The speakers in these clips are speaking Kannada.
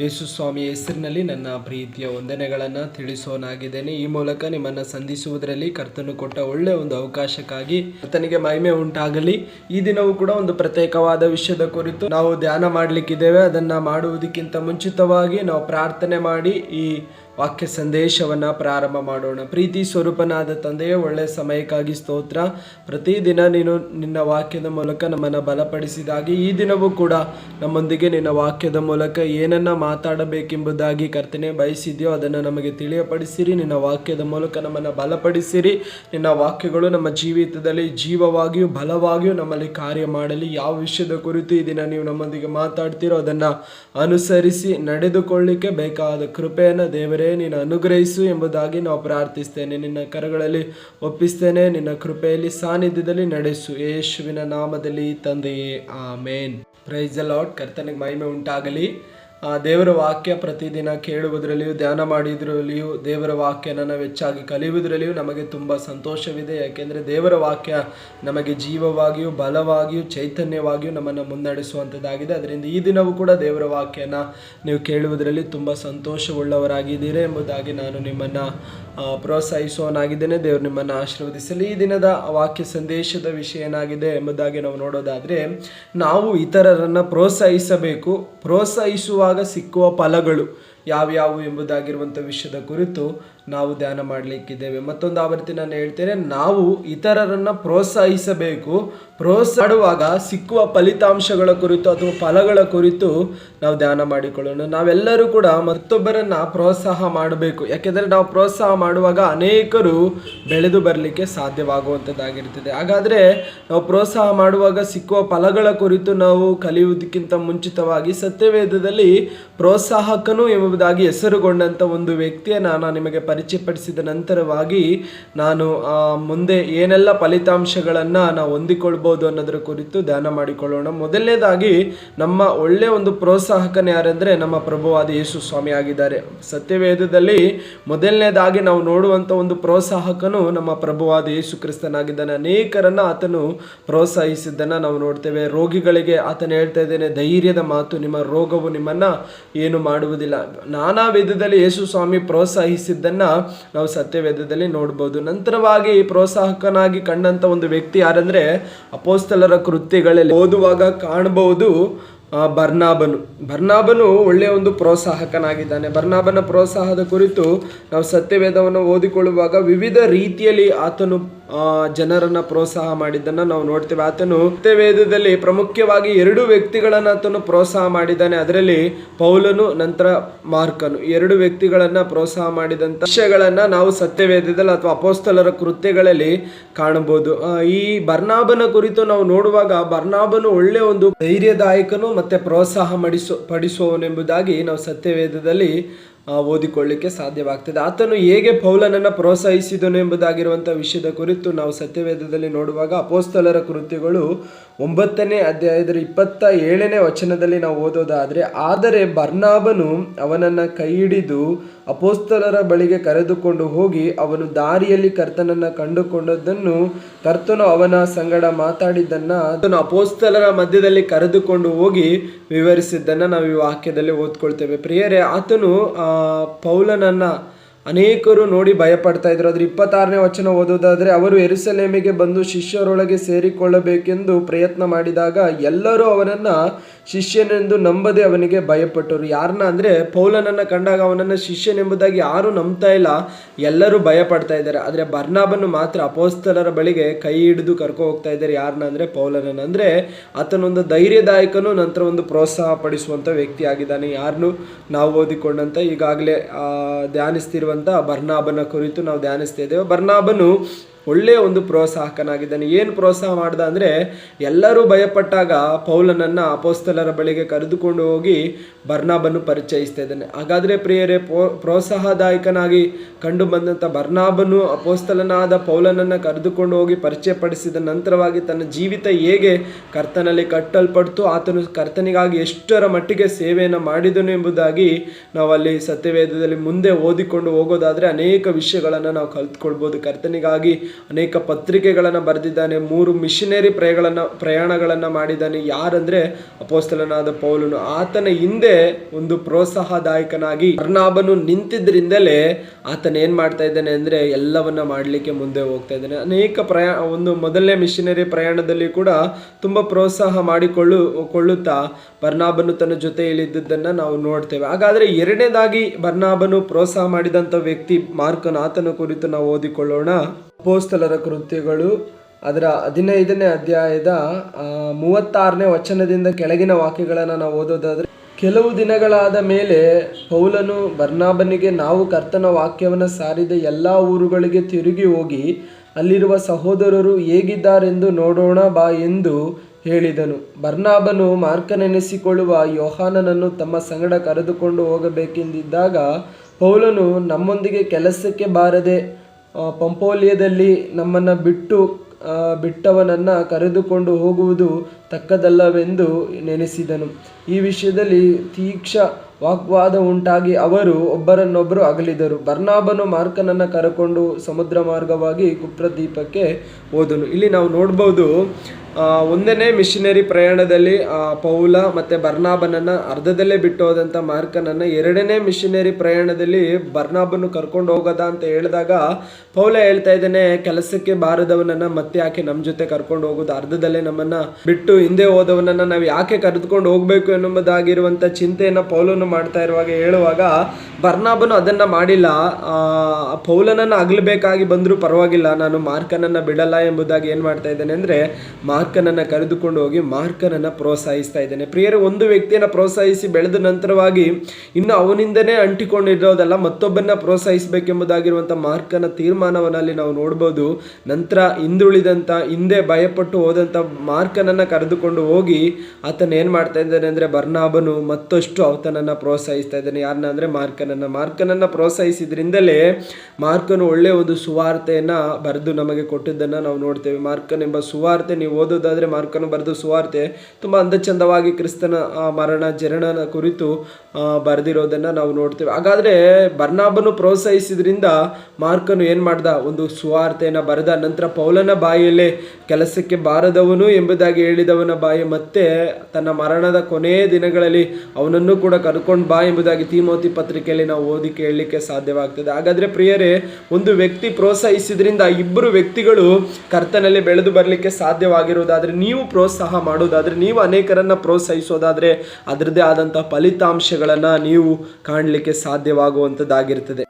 ಯೇಸು ಸ್ವಾಮಿ ಹೆಸರಿನಲ್ಲಿ ನನ್ನ ಪ್ರೀತಿಯ ವಂದನೆಗಳನ್ನು ತಿಳಿಸೋನಾಗಿದ್ದೇನೆ. ಈ ಮೂಲಕ ನಿಮ್ಮನ್ನು ಸಂಧಿಸುವುದರಲ್ಲಿ ಕರ್ತನು ಕೊಟ್ಟ ಒಳ್ಳೆಯ ಒಂದು ಅವಕಾಶಕ್ಕಾಗಿ ಕರ್ತನಿಗೆ ಮಹಿಮೆ ಉಂಟಾಗಲಿ. ಈ ದಿನವೂ ಕೂಡ ಒಂದು ಪ್ರತ್ಯೇಕವಾದ ವಿಷಯದ ಕುರಿತು ನಾವು ಧ್ಯಾನ ಮಾಡಲಿಕ್ಕಿದ್ದೇವೆ. ಅದನ್ನು ಮಾಡುವುದಕ್ಕಿಂತ ಮುಂಚಿತವಾಗಿ ನಾವು ಪ್ರಾರ್ಥನೆ ಮಾಡಿ ಈ ವಾಕ್ಯ ಸಂದೇಶವನ್ನು ಪ್ರಾರಂಭ ಮಾಡೋಣ. ಪ್ರೀತಿ ಸ್ವರೂಪನಾದ ತಂದೆಯೇ ಒಳ್ಳೆಯ ಸಮಯಕ್ಕಾಗಿ ಸ್ತೋತ್ರ. ಪ್ರತಿದಿನ ನೀನು ನಿನ್ನ ವಾಕ್ಯದ ಮೂಲಕ ನಮ್ಮನ್ನು ಬಲಪಡಿಸಿದಾಗಿ, ಈ ದಿನವೂ ಕೂಡ ನಮ್ಮೊಂದಿಗೆ ನಿನ್ನ ವಾಕ್ಯದ ಮೂಲಕ ಏನನ್ನ ಮಾತಾಡಬೇಕೆಂಬುದಾಗಿ ಕರ್ತನೆ ಬಯಸಿದೆಯೋ, ಅದನ್ನು ನಮಗೆ ತಿಳಿಯಪಡಿಸಿರಿ. ನಿನ್ನ ವಾಕ್ಯದ ಮೂಲಕ ನಮ್ಮನ್ನು ಬಲಪಡಿಸಿರಿ. ನಿನ್ನ ವಾಕ್ಯಗಳು ನಮ್ಮ ಜೀವಿತದಲ್ಲಿ ಜೀವವಾಗಿಯೂ ಬಲವಾಗಿಯೂ ನಮ್ಮಲ್ಲಿ ಕಾರ್ಯ ಮಾಡಲಿ. ಯಾವ ವಿಷಯದ ಕುರಿತು ಈ ದಿನ ನೀವು ನಮ್ಮೊಂದಿಗೆ ಮಾತಾಡ್ತೀರೋ ಅದನ್ನು ಅನುಸರಿಸಿ ನಡೆದುಕೊಳ್ಳಿಕ್ಕೆ ಬೇಕಾದ ಕೃಪೆಯನ್ನು ದೇವರೇ ನೀನು ಅನುಗ್ರಹಿಸು ಎಂಬುದಾಗಿ ನಾವು ಪ್ರಾರ್ಥಿಸ್ತೇನೆ. ನಿನ್ನ ಕರಗಳಲ್ಲಿ ಒಪ್ಪಿಸ್ತೇನೆ. ನಿನ್ನ ಕೃಪೆಯಲ್ಲಿ ಸಾನ್ನಿಧ್ಯದಲ್ಲಿ ನಡೆಸು. ಯೇಸುವಿನ ನಾಮದಲ್ಲಿ ತಂದೆಯೇ. ಆಮೇನ್. ಪ್ರೈಸ್ ಲಾರ್ಡ್ ಕರ್ತನಿಗೆ ಮಹಿಮೆ ಉಂಟಾಗಲಿ. ಆ, ದೇವರ ವಾಕ್ಯ ಪ್ರತಿದಿನ ಕೇಳುವುದರಲ್ಲಿಯೂ ಧ್ಯಾನ ಮಾಡಿದ್ರಲ್ಲಿಯೂ ದೇವರ ವಾಕ್ಯನ ನಾವು ಹೆಚ್ಚಾಗಿ ಕಲಿಯುವುದರಲ್ಲಿಯೂ ನಮಗೆ ತುಂಬ ಸಂತೋಷವಿದೆ. ಯಾಕೆಂದರೆ ದೇವರ ವಾಕ್ಯ ನಮಗೆ ಜೀವವಾಗಿಯೂ ಬಲವಾಗಿಯೂ ಚೈತನ್ಯವಾಗಿಯೂ ನಮ್ಮನ್ನು ಮುನ್ನಡೆಸುವಂಥದ್ದಾಗಿದೆ ಅದರಿಂದ ಈ ದಿನವೂ ಕೂಡ ದೇವರ ವಾಕ್ಯನ ನೀವು ಕೇಳುವುದರಲ್ಲಿ ತುಂಬ ಸಂತೋಷವುಳ್ಳವರಾಗಿದ್ದೀರಿ ಎಂಬುದಾಗಿ ನಾನು ನಿಮ್ಮನ್ನು ಪ್ರೋತ್ಸಾಹಿಸುವನಾಗಿದ್ದೇನೆ ದೇವರು ನಿಮ್ಮನ್ನು ಆಶೀರ್ವದಿಸಲಿ. ಈ ದಿನದ ವಾಕ್ಯ ಸಂದೇಶದ ವಿಷಯ ಏನಾಗಿದೆ ಎಂಬುದಾಗಿ ನಾವು ನೋಡೋದಾದರೆ, ನಾವು ಇತರರನ್ನು ಪ್ರೋತ್ಸಾಹಿಸಬೇಕು. ಪ್ರೋತ್ಸಾಹಿಸುವಾಗ ಸಿಕ್ಕುವ ಫಲಗಳು ಯಾವ್ಯಾವು ಎಂಬುದಾಗಿರುವಂಥ ವಿಷಯದ ಕುರಿತು ನಾವು ಧ್ಯಾನ ಮಾಡಲಿಕ್ಕಿದ್ದೇವೆ. ಮತ್ತೊಂದು ಆವೃತ್ತಿ ನಾನು ಹೇಳ್ತೇನೆ, ನಾವು ಇತರರನ್ನು ಪ್ರೋತ್ಸಾಹಿಸಬೇಕು. ಪ್ರೋತ್ಸಾಹ ಮಾಡುವಾಗ ಸಿಕ್ಕುವ ಫಲಿತಾಂಶಗಳ ಕುರಿತು ಅಥವಾ ಫಲಗಳ ಕುರಿತು ನಾವು ಧ್ಯಾನ ಮಾಡಿಕೊಳ್ಳೋಣ. ನಾವೆಲ್ಲರೂ ಕೂಡ ಮತ್ತೊಬ್ಬರನ್ನ ಪ್ರೋತ್ಸಾಹ ಮಾಡಬೇಕು. ಯಾಕೆಂದರೆ ನಾವು ಪ್ರೋತ್ಸಾಹ ಮಾಡುವಾಗ ಅನೇಕರು ಬೆಳೆದು ಬರಲಿಕ್ಕೆ ಸಾಧ್ಯವಾಗುವಂಥದ್ದಾಗಿರ್ತದೆ ಹಾಗಾದರೆ ನಾವು ಪ್ರೋತ್ಸಾಹ ಮಾಡುವಾಗ ಸಿಕ್ಕುವ ಫಲಗಳ ಕುರಿತು ನಾವು ಕಲಿಯುವುದಕ್ಕಿಂತ ಮುಂಚಿತವಾಗಿ ಸತ್ಯವೇದದಲ್ಲಿ ಪ್ರೋತ್ಸಾಹಕನು ಎಂಬುದಾಗಿ ಹೆಸರುಗೊಂಡಂಥ ಒಂದು ವ್ಯಕ್ತಿಯನ್ನು ನಾನು ನಿಮಗೆ ಪರಿಚಯಪಡಿಸಿದ ನಂತರವಾಗಿ ನಾನು ಮುಂದೆ ಏನೆಲ್ಲ ಫಲಿತಾಂಶಗಳನ್ನು ನಾವು ಹೊಂದಿಕೊಳ್ಬೋದು ಅನ್ನೋದರ ಕುರಿತು ಧ್ಯಾನ ಮಾಡಿಕೊಳ್ಳೋಣ. ಮೊದಲನೇದಾಗಿ, ನಮ್ಮ ಒಳ್ಳೆಯ ಒಂದು ಪ್ರೋತ್ಸಾಹಕನ ಯಾರೆಂದರೆ ನಮ್ಮ ಪ್ರಭುವಾದ ಯೇಸು ಸ್ವಾಮಿ ಆಗಿದ್ದಾರೆ. ಸತ್ಯವೇದದಲ್ಲಿ ಮೊದಲನೇದಾಗಿ ನಾವು ನೋಡುವಂಥ ಒಂದು ಪ್ರೋತ್ಸಾಹಕನು ನಮ್ಮ ಪ್ರಭುವಾದ ಯೇಸು ಕ್ರಿಸ್ತನಾಗಿದ್ದಾನೆ. ಅನೇಕರನ್ನು ಆತನು ಪ್ರೋತ್ಸಾಹಿಸಿದ್ದನ್ನು ನಾವು ನೋಡ್ತೇವೆ. ರೋಗಿಗಳಿಗೆ ಆತನು ಹೇಳ್ತಾ ಇದ್ದೇನೆ, ಧೈರ್ಯದ ಮಾತು, ನಿಮ್ಮ ರೋಗವು ನಿಮ್ಮನ್ನು ಏನು ಮಾಡುವುದಿಲ್ಲ. ನಾನಾ ವೇದದಲ್ಲಿ ಯೇಸು ಸ್ವಾಮಿ ಪ್ರೋತ್ಸಾಹಿಸಿದ್ದನ್ನು ನಾವು ಸತ್ಯವೇದದಲ್ಲಿ ನೋಡ್ಬೋದು. ನಂತರವಾಗಿ ಪ್ರೋತ್ಸಾಹಕನಾಗಿ ಕಂಡಂಥ ಒಂದು ವ್ಯಕ್ತಿ ಯಾರಂದ್ರೆ ಅಪೋಸ್ತಲರ ಕೃತ್ಯಗಳಲ್ಲಿ ಓದುವಾಗ ಕಾಣಬಹುದು ಬರ್ನಾಬನು. ಬರ್ನಾಬನು ಒಳ್ಳೆಯ ಒಂದು ಪ್ರೋತ್ಸಾಹಕನಾಗಿದ್ದಾನೆ. ಬರ್ನಾಬನ ಪ್ರೋತ್ಸಾಹದ ಕುರಿತು ನಾವು ಸತ್ಯವೇದವನ್ನು ಓದಿಕೊಳ್ಳುವಾಗ ವಿವಿಧ ರೀತಿಯಲ್ಲಿ ಆತನು ಜನರನ್ನ ಪ್ರೋತ್ಸಾಹ ಮಾಡಿದ್ದನ್ನು ನಾವು ನೋಡ್ತೇವೆ. ಆತನು ವೇದದಲ್ಲಿ ಪ್ರಮುಖವಾಗಿ ಎರಡು ವ್ಯಕ್ತಿಗಳನ್ನು ಆತನು ಪ್ರೋತ್ಸಾಹ ಮಾಡಿದ್ದಾನೆ. ಅದರಲ್ಲಿ ಪೌಲನು, ನಂತರ ಮಾರ್ಕನು. ಎರಡು ವ್ಯಕ್ತಿಗಳನ್ನ ಪ್ರೋತ್ಸಾಹ ಮಾಡಿದಂಥ ವಿಷಯಗಳನ್ನ ನಾವು ಸತ್ಯವೇದದಲ್ಲಿ ಅಥವಾ ಅಪೋಸ್ತಲರ ಕೃತ್ಯಗಳಲ್ಲಿ ಕಾಣಬಹುದು. ಈ ಬರ್ನಾಭನ ಕುರಿತು ನಾವು ನೋಡುವಾಗ ಬರ್ನಾಭನು ಒಳ್ಳೆಯ ಒಂದು ಧೈರ್ಯದಾಯಕನು ಮತ್ತೆ ಪ್ರೋತ್ಸಾಹ ಮಾಡಿಸೋ, ಪಡಿಸುವವನೆಂಬುದಾಗಿ ನಾವು ಸತ್ಯವೇದದಲ್ಲಿ ಓದಿಕೊಳ್ಳಿಕ್ಕೆ ಸಾಧ್ಯವಾಗ್ತದೆ. ಆತನು ಹೇಗೆ ಪೌಲನನ್ನು ಪ್ರೋತ್ಸಾಹಿಸಿದನು ಎಂಬುದಾಗಿರುವಂಥ ವಿಷಯದ ಕುರಿತು ನಾವು ಸತ್ಯವೇದದಲ್ಲಿ ನೋಡುವಾಗ ಅಪೋಸ್ತಲರ ಕೃತ್ಯಗಳು ಒಂಬತ್ತನೇ ಅಧ್ಯಾಯದ ಇಪ್ಪತ್ತ ಏಳನೇ ವಚನದಲ್ಲಿ ನಾವು ಓದೋದಾದರೆ, ಆದರೆ ಬರ್ನಾಬನು ಅವನನ್ನು ಕೈ ಹಿಡಿದು ಅಪೋಸ್ತಲರ ಬಳಿಗೆ ಕರೆದುಕೊಂಡು ಹೋಗಿ ಅವನು ದಾರಿಯಲ್ಲಿ ಕರ್ತನನ್ನು ಕಂಡುಕೊಂಡದ್ದನ್ನು ಕರ್ತನು ಅವನ ಸಂಗಡ ಮಾತಾಡಿದ್ದನ್ನು ಅದನ್ನು ಅಪೋಸ್ತಲರ ಮಧ್ಯದಲ್ಲಿ ಕರೆದುಕೊಂಡು ಹೋಗಿ ವಿವರಿಸಿದ್ದನ್ನು ನಾವು ಈ ವಾಕ್ಯದಲ್ಲಿ ಓದ್ಕೊಳ್ತೇವೆ. ಪ್ರಿಯರೇ, ಆತನು ಪೌಲನನ್ನ ಅನೇಕರು ನೋಡಿ ಭಯಪಡ್ತಾ ಇದ್ರು. ಅದ್ರ ಇಪ್ಪತ್ತಾರನೇ ವಚನ ಓದೋದಾದ್ರೆ ಅವರು ಎರುಸಲೇಮಿಗೆ ಬಂದು ಶಿಷ್ಯರೊಳಗೆ ಸೇರಿಕೊಳ್ಳಬೇಕೆಂದು ಪ್ರಯತ್ನ ಮಾಡಿದಾಗ ಎಲ್ಲರೂ ಅವನನ್ನ ಶಿಷ್ಯನೆಂದು ನಂಬದೆ ಅವನಿಗೆ ಭಯಪಟ್ಟರು. ಯಾರನ್ನ ಅಂದ್ರೆ ಪೌಲನನ್ನ ಕಂಡಾಗ ಅವನನ್ನ ಶಿಷ್ಯನೆಂಬುದಾಗಿ ಯಾರು ನಂಬ್ತಾ ಇಲ್ಲ, ಎಲ್ಲರೂ ಭಯಪಡ್ತಾ ಇದ್ದಾರೆ. ಆದರೆ ಬರ್ನಾಬನ್ನು ಮಾತ್ರ ಅಪೋಸ್ತಲರ ಬಳಿಗೆ ಕೈ ಹಿಡಿದು ಕರ್ಕೊ ಹೋಗ್ತಾ ಇದ್ದಾರೆ. ಯಾರನ್ನ ಅಂದ್ರೆ ಪೌಲನನ್ನ. ಅಂದ್ರೆ ಆತನೊಂದು ಧೈರ್ಯದಾಯಕನು ನಂತರ ಒಂದು ಪ್ರೋತ್ಸಾಹ ಪಡಿಸುವಂತ ವ್ಯಕ್ತಿ ಆಗಿದ್ದಾನೆ ಯಾರನ್ನು ನಾವು ಓದಿಕೊಂಡಂತ ಈಗಾಗಲೇ ಧ್ಯಾನಿಸ್ತಿರುವಂತ ಬರ್ನಾಬನ ಕುರಿತು ನಾವು ಧ್ಯಾನಿಸ್ತಾ ಇದ್ದೇವೆ. ಬರ್ನಾಬನು ಒಳ್ಳೆಯ ಒಂದು ಪ್ರೋತ್ಸಾಹಕನಾಗಿದ್ದಾನೆ. ಏನು ಪ್ರೋತ್ಸಾಹ ಮಾಡ್ದ ಅಂದರೆ ಎಲ್ಲರೂ ಭಯಪಟ್ಟಾಗ ಪೌಲನನ್ನು ಅಪೋಸ್ತಲರ ಬಳಿಗೆ ಕರೆದುಕೊಂಡು ಹೋಗಿ ಬರ್ನಾಬನ್ನು ಪರಿಚಯಿಸ್ತಾ ಇದ್ದಾನೆ. ಹಾಗಾದರೆ ಪ್ರಿಯರೇ, ಪೋ, ಪ್ರೋತ್ಸಾಹದಾಯಕನಾಗಿ ಕಂಡು ಬಂದಂಥ ಬರ್ನಾಬನು ಅಪೋಸ್ತಲನಾದ ಪೌಲನನ್ನು ಕರೆದುಕೊಂಡು ಹೋಗಿ ಪರಿಚಯಪಡಿಸಿದ ನಂತರವಾಗಿ ತನ್ನ ಜೀವಿತ ಹೇಗೆ ಕರ್ತನಲ್ಲಿ ಕಟ್ಟಲ್ಪಡ್ತು, ಆತನು ಕರ್ತನಿಗಾಗಿ ಎಷ್ಟರ ಮಟ್ಟಿಗೆ ಸೇವೆಯನ್ನು ಮಾಡಿದನು ಎಂಬುದಾಗಿ ನಾವು ಅಲ್ಲಿ ಸತ್ಯವೇದದಲ್ಲಿ ಮುಂದೆ ಓದಿಕೊಂಡು ಹೋಗೋದಾದರೆ ಅನೇಕ ವಿಷಯಗಳನ್ನು ನಾವು ಕಲ್ತ್ಕೊಳ್ಬೋದು. ಕರ್ತನಿಗಾಗಿ ಅನೇಕ ಪತ್ರಿಕೆಗಳನ್ನು ಬರೆದಿದ್ದಾನೆ, ಮೂರು ಮಿಷನರಿ ಪ್ರಯಗಳನ್ನು, ಪ್ರಯಾಣಗಳನ್ನು ಮಾಡಿದ್ದಾನೆ. ಯಾರಂದರೆ ಅಪೋಸ್ತಲನಾದ ಪೌಲನು. ಆತನ ಹಿಂದೆ ಒಂದು ಪ್ರೋತ್ಸಾಹದಾಯಕನಾಗಿ ಅರ್ನಾಭನು ನಿಂತಿದ್ದರಿಂದಲೇ ಆತನ ಏನ್ ಮಾಡ್ತಾ ಇದ್ದಾನೆ ಅಂದ್ರೆ ಎಲ್ಲವನ್ನ ಮಾಡಲಿಕ್ಕೆ ಮುಂದೆ ಹೋಗ್ತಾ ಇದ್ದಾನೆ. ಅನೇಕ ಪ್ರಯಾ, ಒಂದು ಮೊದಲನೇ ಮಿಷನರಿ ಪ್ರಯಾಣದಲ್ಲಿ ಕೂಡ ತುಂಬಾ ಪ್ರೋತ್ಸಾಹ ಮಾಡಿಕೊಳ್ಳು, ಕೊಳ್ಳುತ್ತಾ ಬರ್ನಾಭನು ತನ್ನ ಜೊತೆಯಲ್ಲಿದ್ದದ್ದನ್ನು ನಾವು ನೋಡ್ತೇವೆ. ಹಾಗಾದ್ರೆ ಎರಡನೇದಾಗಿ ಬರ್ನಾಭನು ಪ್ರೋತ್ಸಾಹ ಮಾಡಿದಂಥ ವ್ಯಕ್ತಿ ಮಾರ್ಕನ್. ಆತನ ಕುರಿತು ನಾವು ಓದಿಕೊಳ್ಳೋಣ. ಅಪೋಸ್ತಲರ ಕೃತ್ಯಗಳು ಅದರ ಹದಿನೈದನೇ ಅಧ್ಯಾಯದ ಮೂವತ್ತಾರನೇ ವಚನದಿಂದ ಕೆಳಗಿನ ವಾಕ್ಯಗಳನ್ನು ನಾವು ಓದೋದಾದರೆ, ಕೆಲವು ದಿನಗಳಾದ ಮೇಲೆ ಪೌಲನು ಬರ್ನಾಬನಿಗೆ, ನಾವು ಕರ್ತನ ವಾಕ್ಯವನ್ನು ಸಾರಿದ ಎಲ್ಲ ಊರುಗಳಿಗೆ ತಿರುಗಿ ಹೋಗಿ ಅಲ್ಲಿರುವ ಸಹೋದರರು ಹೇಗಿದ್ದಾರೆಂದು ನೋಡೋಣ ಬಾ ಎಂದು ಹೇಳಿದನು. ಬರ್ನಾಬನು ಮಾರ್ಕನೆನಿಸಿಕೊಳ್ಳುವ ಯೋಹಾನನನ್ನು ತಮ್ಮ ಸಂಗಡ ಕರೆದುಕೊಂಡು ಹೋಗಬೇಕೆಂದಿದ್ದಾಗ ಪೌಲನು ನಮ್ಮೊಂದಿಗೆ ಕೆಲಸಕ್ಕೆ ಬಾರದೆ ಪಂಪೋಲಿಯದಲ್ಲಿ ನಮ್ಮನ್ನು ಬಿಟ್ಟು ಬಿಟ್ಟವನನ್ನು ಕರೆದುಕೊಂಡು ಹೋಗುವುದು ತಕ್ಕದಲ್ಲವೆಂದು ನೆನೆಸಿದನು. ಈ ವಿಷಯದಲ್ಲಿ ತೀಕ್ಷ ವಾಗ್ವಾದ ಉಂಟಾಗಿ ಅವರು ಒಬ್ಬರನ್ನೊಬ್ಬರು ಅಗಲಿದರು. ಬರ್ನಾಬನು ಮಾರ್ಕನನ್ನು ಕರಕೊಂಡು ಸಮುದ್ರ ಮಾರ್ಗವಾಗಿ ಕುಪ್ರದ್ವೀಪಕ್ಕೆ ಹೋದನು. ಇಲ್ಲಿ ನಾವು ನೋಡ್ಬೋದು ಒಂದನೇ ಮಿಷನರಿ ಪ್ರಯಾಣದಲ್ಲಿ ಪೌಲ ಮತ್ತು ಬರ್ನಾಬನನ್ನು ಅರ್ಧದಲ್ಲೇ ಬಿಟ್ಟು ಹೋದಂಥ ಮಾರ್ಕನನ್ನು ಎರಡನೇ ಮಿಷನರಿ ಪ್ರಯಾಣದಲ್ಲಿ ಬರ್ನಾಬನ್ನು ಕರ್ಕೊಂಡು ಹೋಗೋದ ಅಂತ ಹೇಳಿದಾಗ ಪೌಲ ಹೇಳ್ತಾ ಇದ್ದಾನೆ, ಕೆಲಸಕ್ಕೆ ಬಾರದವನನ್ನು ಮತ್ತೆ ಯಾಕೆ ನಮ್ಮ ಜೊತೆ ಕರ್ಕೊಂಡು ಹೋಗೋದು? ಅರ್ಧದಲ್ಲೇ ನಮ್ಮನ್ನು ಬಿಟ್ಟು ಹಿಂದೆ ಹೋದವನನ್ನು ನಾವು ಯಾಕೆ ಕರೆದುಕೊಂಡು ಹೋಗಬೇಕು? ಎನ್ನುವುದಾಗಿರುವಂಥ ಚಿಂತೆಯನ್ನು ಪೌಲನು ಮಾಡ್ತಾ ಇರುವಾಗ ಹೇಳುವಾಗ ಬರ್ನಾಬನು ಅದನ್ನು ಮಾಡಿಲ್ಲ. ಪೌಲನನ್ನು ಅಗಲಬೇಕಾಗಿ ಬಂದರೂ ಪರವಾಗಿಲ್ಲ. ನಾನು ಮಾರ್ಕನನ್ನು ಬಿಡಲ್ಲ ಎಂಬುದಾಗಿ ಏನು ಮಾಡ್ತಾ ಇದ್ದೇನೆ ಅಂದರೆ ಮಾರ್ಕನನ್ನು ಕರೆದುಕೊಂಡು ಹೋಗಿ ಮಾರ್ಕನನ್ನು ಪ್ರೋತ್ಸಾಹಿಸ್ತಾ ಇದ್ದೇನೆ. ಪ್ರಿಯರು, ಒಂದು ವ್ಯಕ್ತಿಯನ್ನು ಪ್ರೋತ್ಸಾಹಿಸಿ ಬೆಳೆದ ನಂತರವಾಗಿ ಇನ್ನು ಅವನಿಂದನೇ ಅಂಟಿಕೊಂಡಿರೋದಲ್ಲ ಮತ್ತೊಬ್ಬನ ಪ್ರೋತ್ಸಾಹಿಸಬೇಕೆಂಬುದಾಗಿರುವಂಥ ಮಾರ್ಕನ ತೀರ್ಮಾನವನ್ನು ಅಲ್ಲಿ ನಾವು ನೋಡ್ಬೋದು. ನಂತರ ಹಿಂದುಳಿದಂಥ ಹಿಂದೆ ಭಯಪಟ್ಟು ಹೋದಂಥ ಮಾರ್ಕನನ್ನು ಕರೆದುಕೊಂಡು ಹೋಗಿ ಆತನ ಏನು ಮಾಡ್ತಾ ಇದ್ದಾನೆ ಅಂದರೆ ಬರ್ನಾಬನು ಮತ್ತಷ್ಟು ಆತನನ್ನು ಪ್ರೋತ್ಸಾಹಿಸ್ತಾ ಇದ್ದಾನೆ. ಯಾರನ್ನ ಅಂದರೆ ಮಾರ್ಕನನ್ನು. ಮಾರ್ಕನನ್ನು ಪ್ರೋತ್ಸಾಹಿಸಿದ್ರಿಂದಲೇ ಮಾರ್ಕನು ಒಳ್ಳೆಯ ಒಂದು ಸುವಾರ್ತೆಯನ್ನು ಬರೆದು ನಮಗೆ ಕೊಟ್ಟಿದ್ದನ್ನು ನಾವು ನೋಡ್ತೇವೆ. ಮಾರ್ಕನ್ ಎಂಬ ಸುವಾರ್ತೆ, ನೀವು ಓದೋದಾದರೆ ಮಾರ್ಕನು ಬರೆದು ಸುವಾರ್ತೆ ತುಂಬ ಅಂದಚಂದವಾಗಿ ಕ್ರಿಸ್ತನ ಮರಣ ಜರಣನ ಕುರಿತು ಬರೆದಿರೋದನ್ನು ನಾವು ನೋಡ್ತೇವೆ. ಹಾಗಾದರೆ ಬರ್ನಾಬನು ಪ್ರೋತ್ಸಾಹಿಸಿದ್ರಿಂದ ಮಾರ್ಕನು ಏನು ಮಾಡ್ದ? ಒಂದು ಸುವಾರ್ತೆಯನ್ನು ಬರೆದ. ನಂತರ ಪೌಲನ ಬಾಯಲ್ಲೇ ಕೆಲಸಕ್ಕೆ ಬಾರದವನು ಎಂಬುದಾಗಿ ಹೇಳಿದವನ ಬಾಯಿ ಮತ್ತೆ ತನ್ನ ಮರಣದ ಕೊನೆಯ ದಿನಗಳಲ್ಲಿ ಅವನನ್ನು ಕೂಡ ಕರ್ಕೊಂಡು ಬಾ ಎಂಬುದಾಗಿ ತಿಮೋತಿ ಪತ್ರಿಕೆಯಲ್ಲಿ ನಾವು ಓದಿ ಕೇಳಲಿಕ್ಕೆ ಸಾಧ್ಯವಾಗ್ತದೆ. ಹಾಗಾದರೆ ಪ್ರಿಯರೇ, ಒಂದು ವ್ಯಕ್ತಿ ಪ್ರೋತ್ಸಾಹಿಸಿದ್ರಿಂದ ಇಬ್ಬರು ವ್ಯಕ್ತಿಗಳು ಕರ್ತನಲ್ಲಿ ಬೆಳೆದು ಬರಲಿಕ್ಕೆ ಸಾಧ್ಯವಾಗಿರುವುದಾದರೆ, ನೀವು ಪ್ರೋತ್ಸಾಹ ಮಾಡೋದಾದರೆ ನೀವು ಅನೇಕರನ್ನು ಪ್ರೋತ್ಸಾಹಿಸೋದಾದರೆ, ಅದರದ್ದೇ ಆದಂಥ ಫಲಿತಾಂಶಗಳನ್ನು ನೀವು ಕಾಣಲಿಕ್ಕೆ ಸಾಧ್ಯವಾಗುವಂಥದ್ದಾಗಿರ್ತದೆ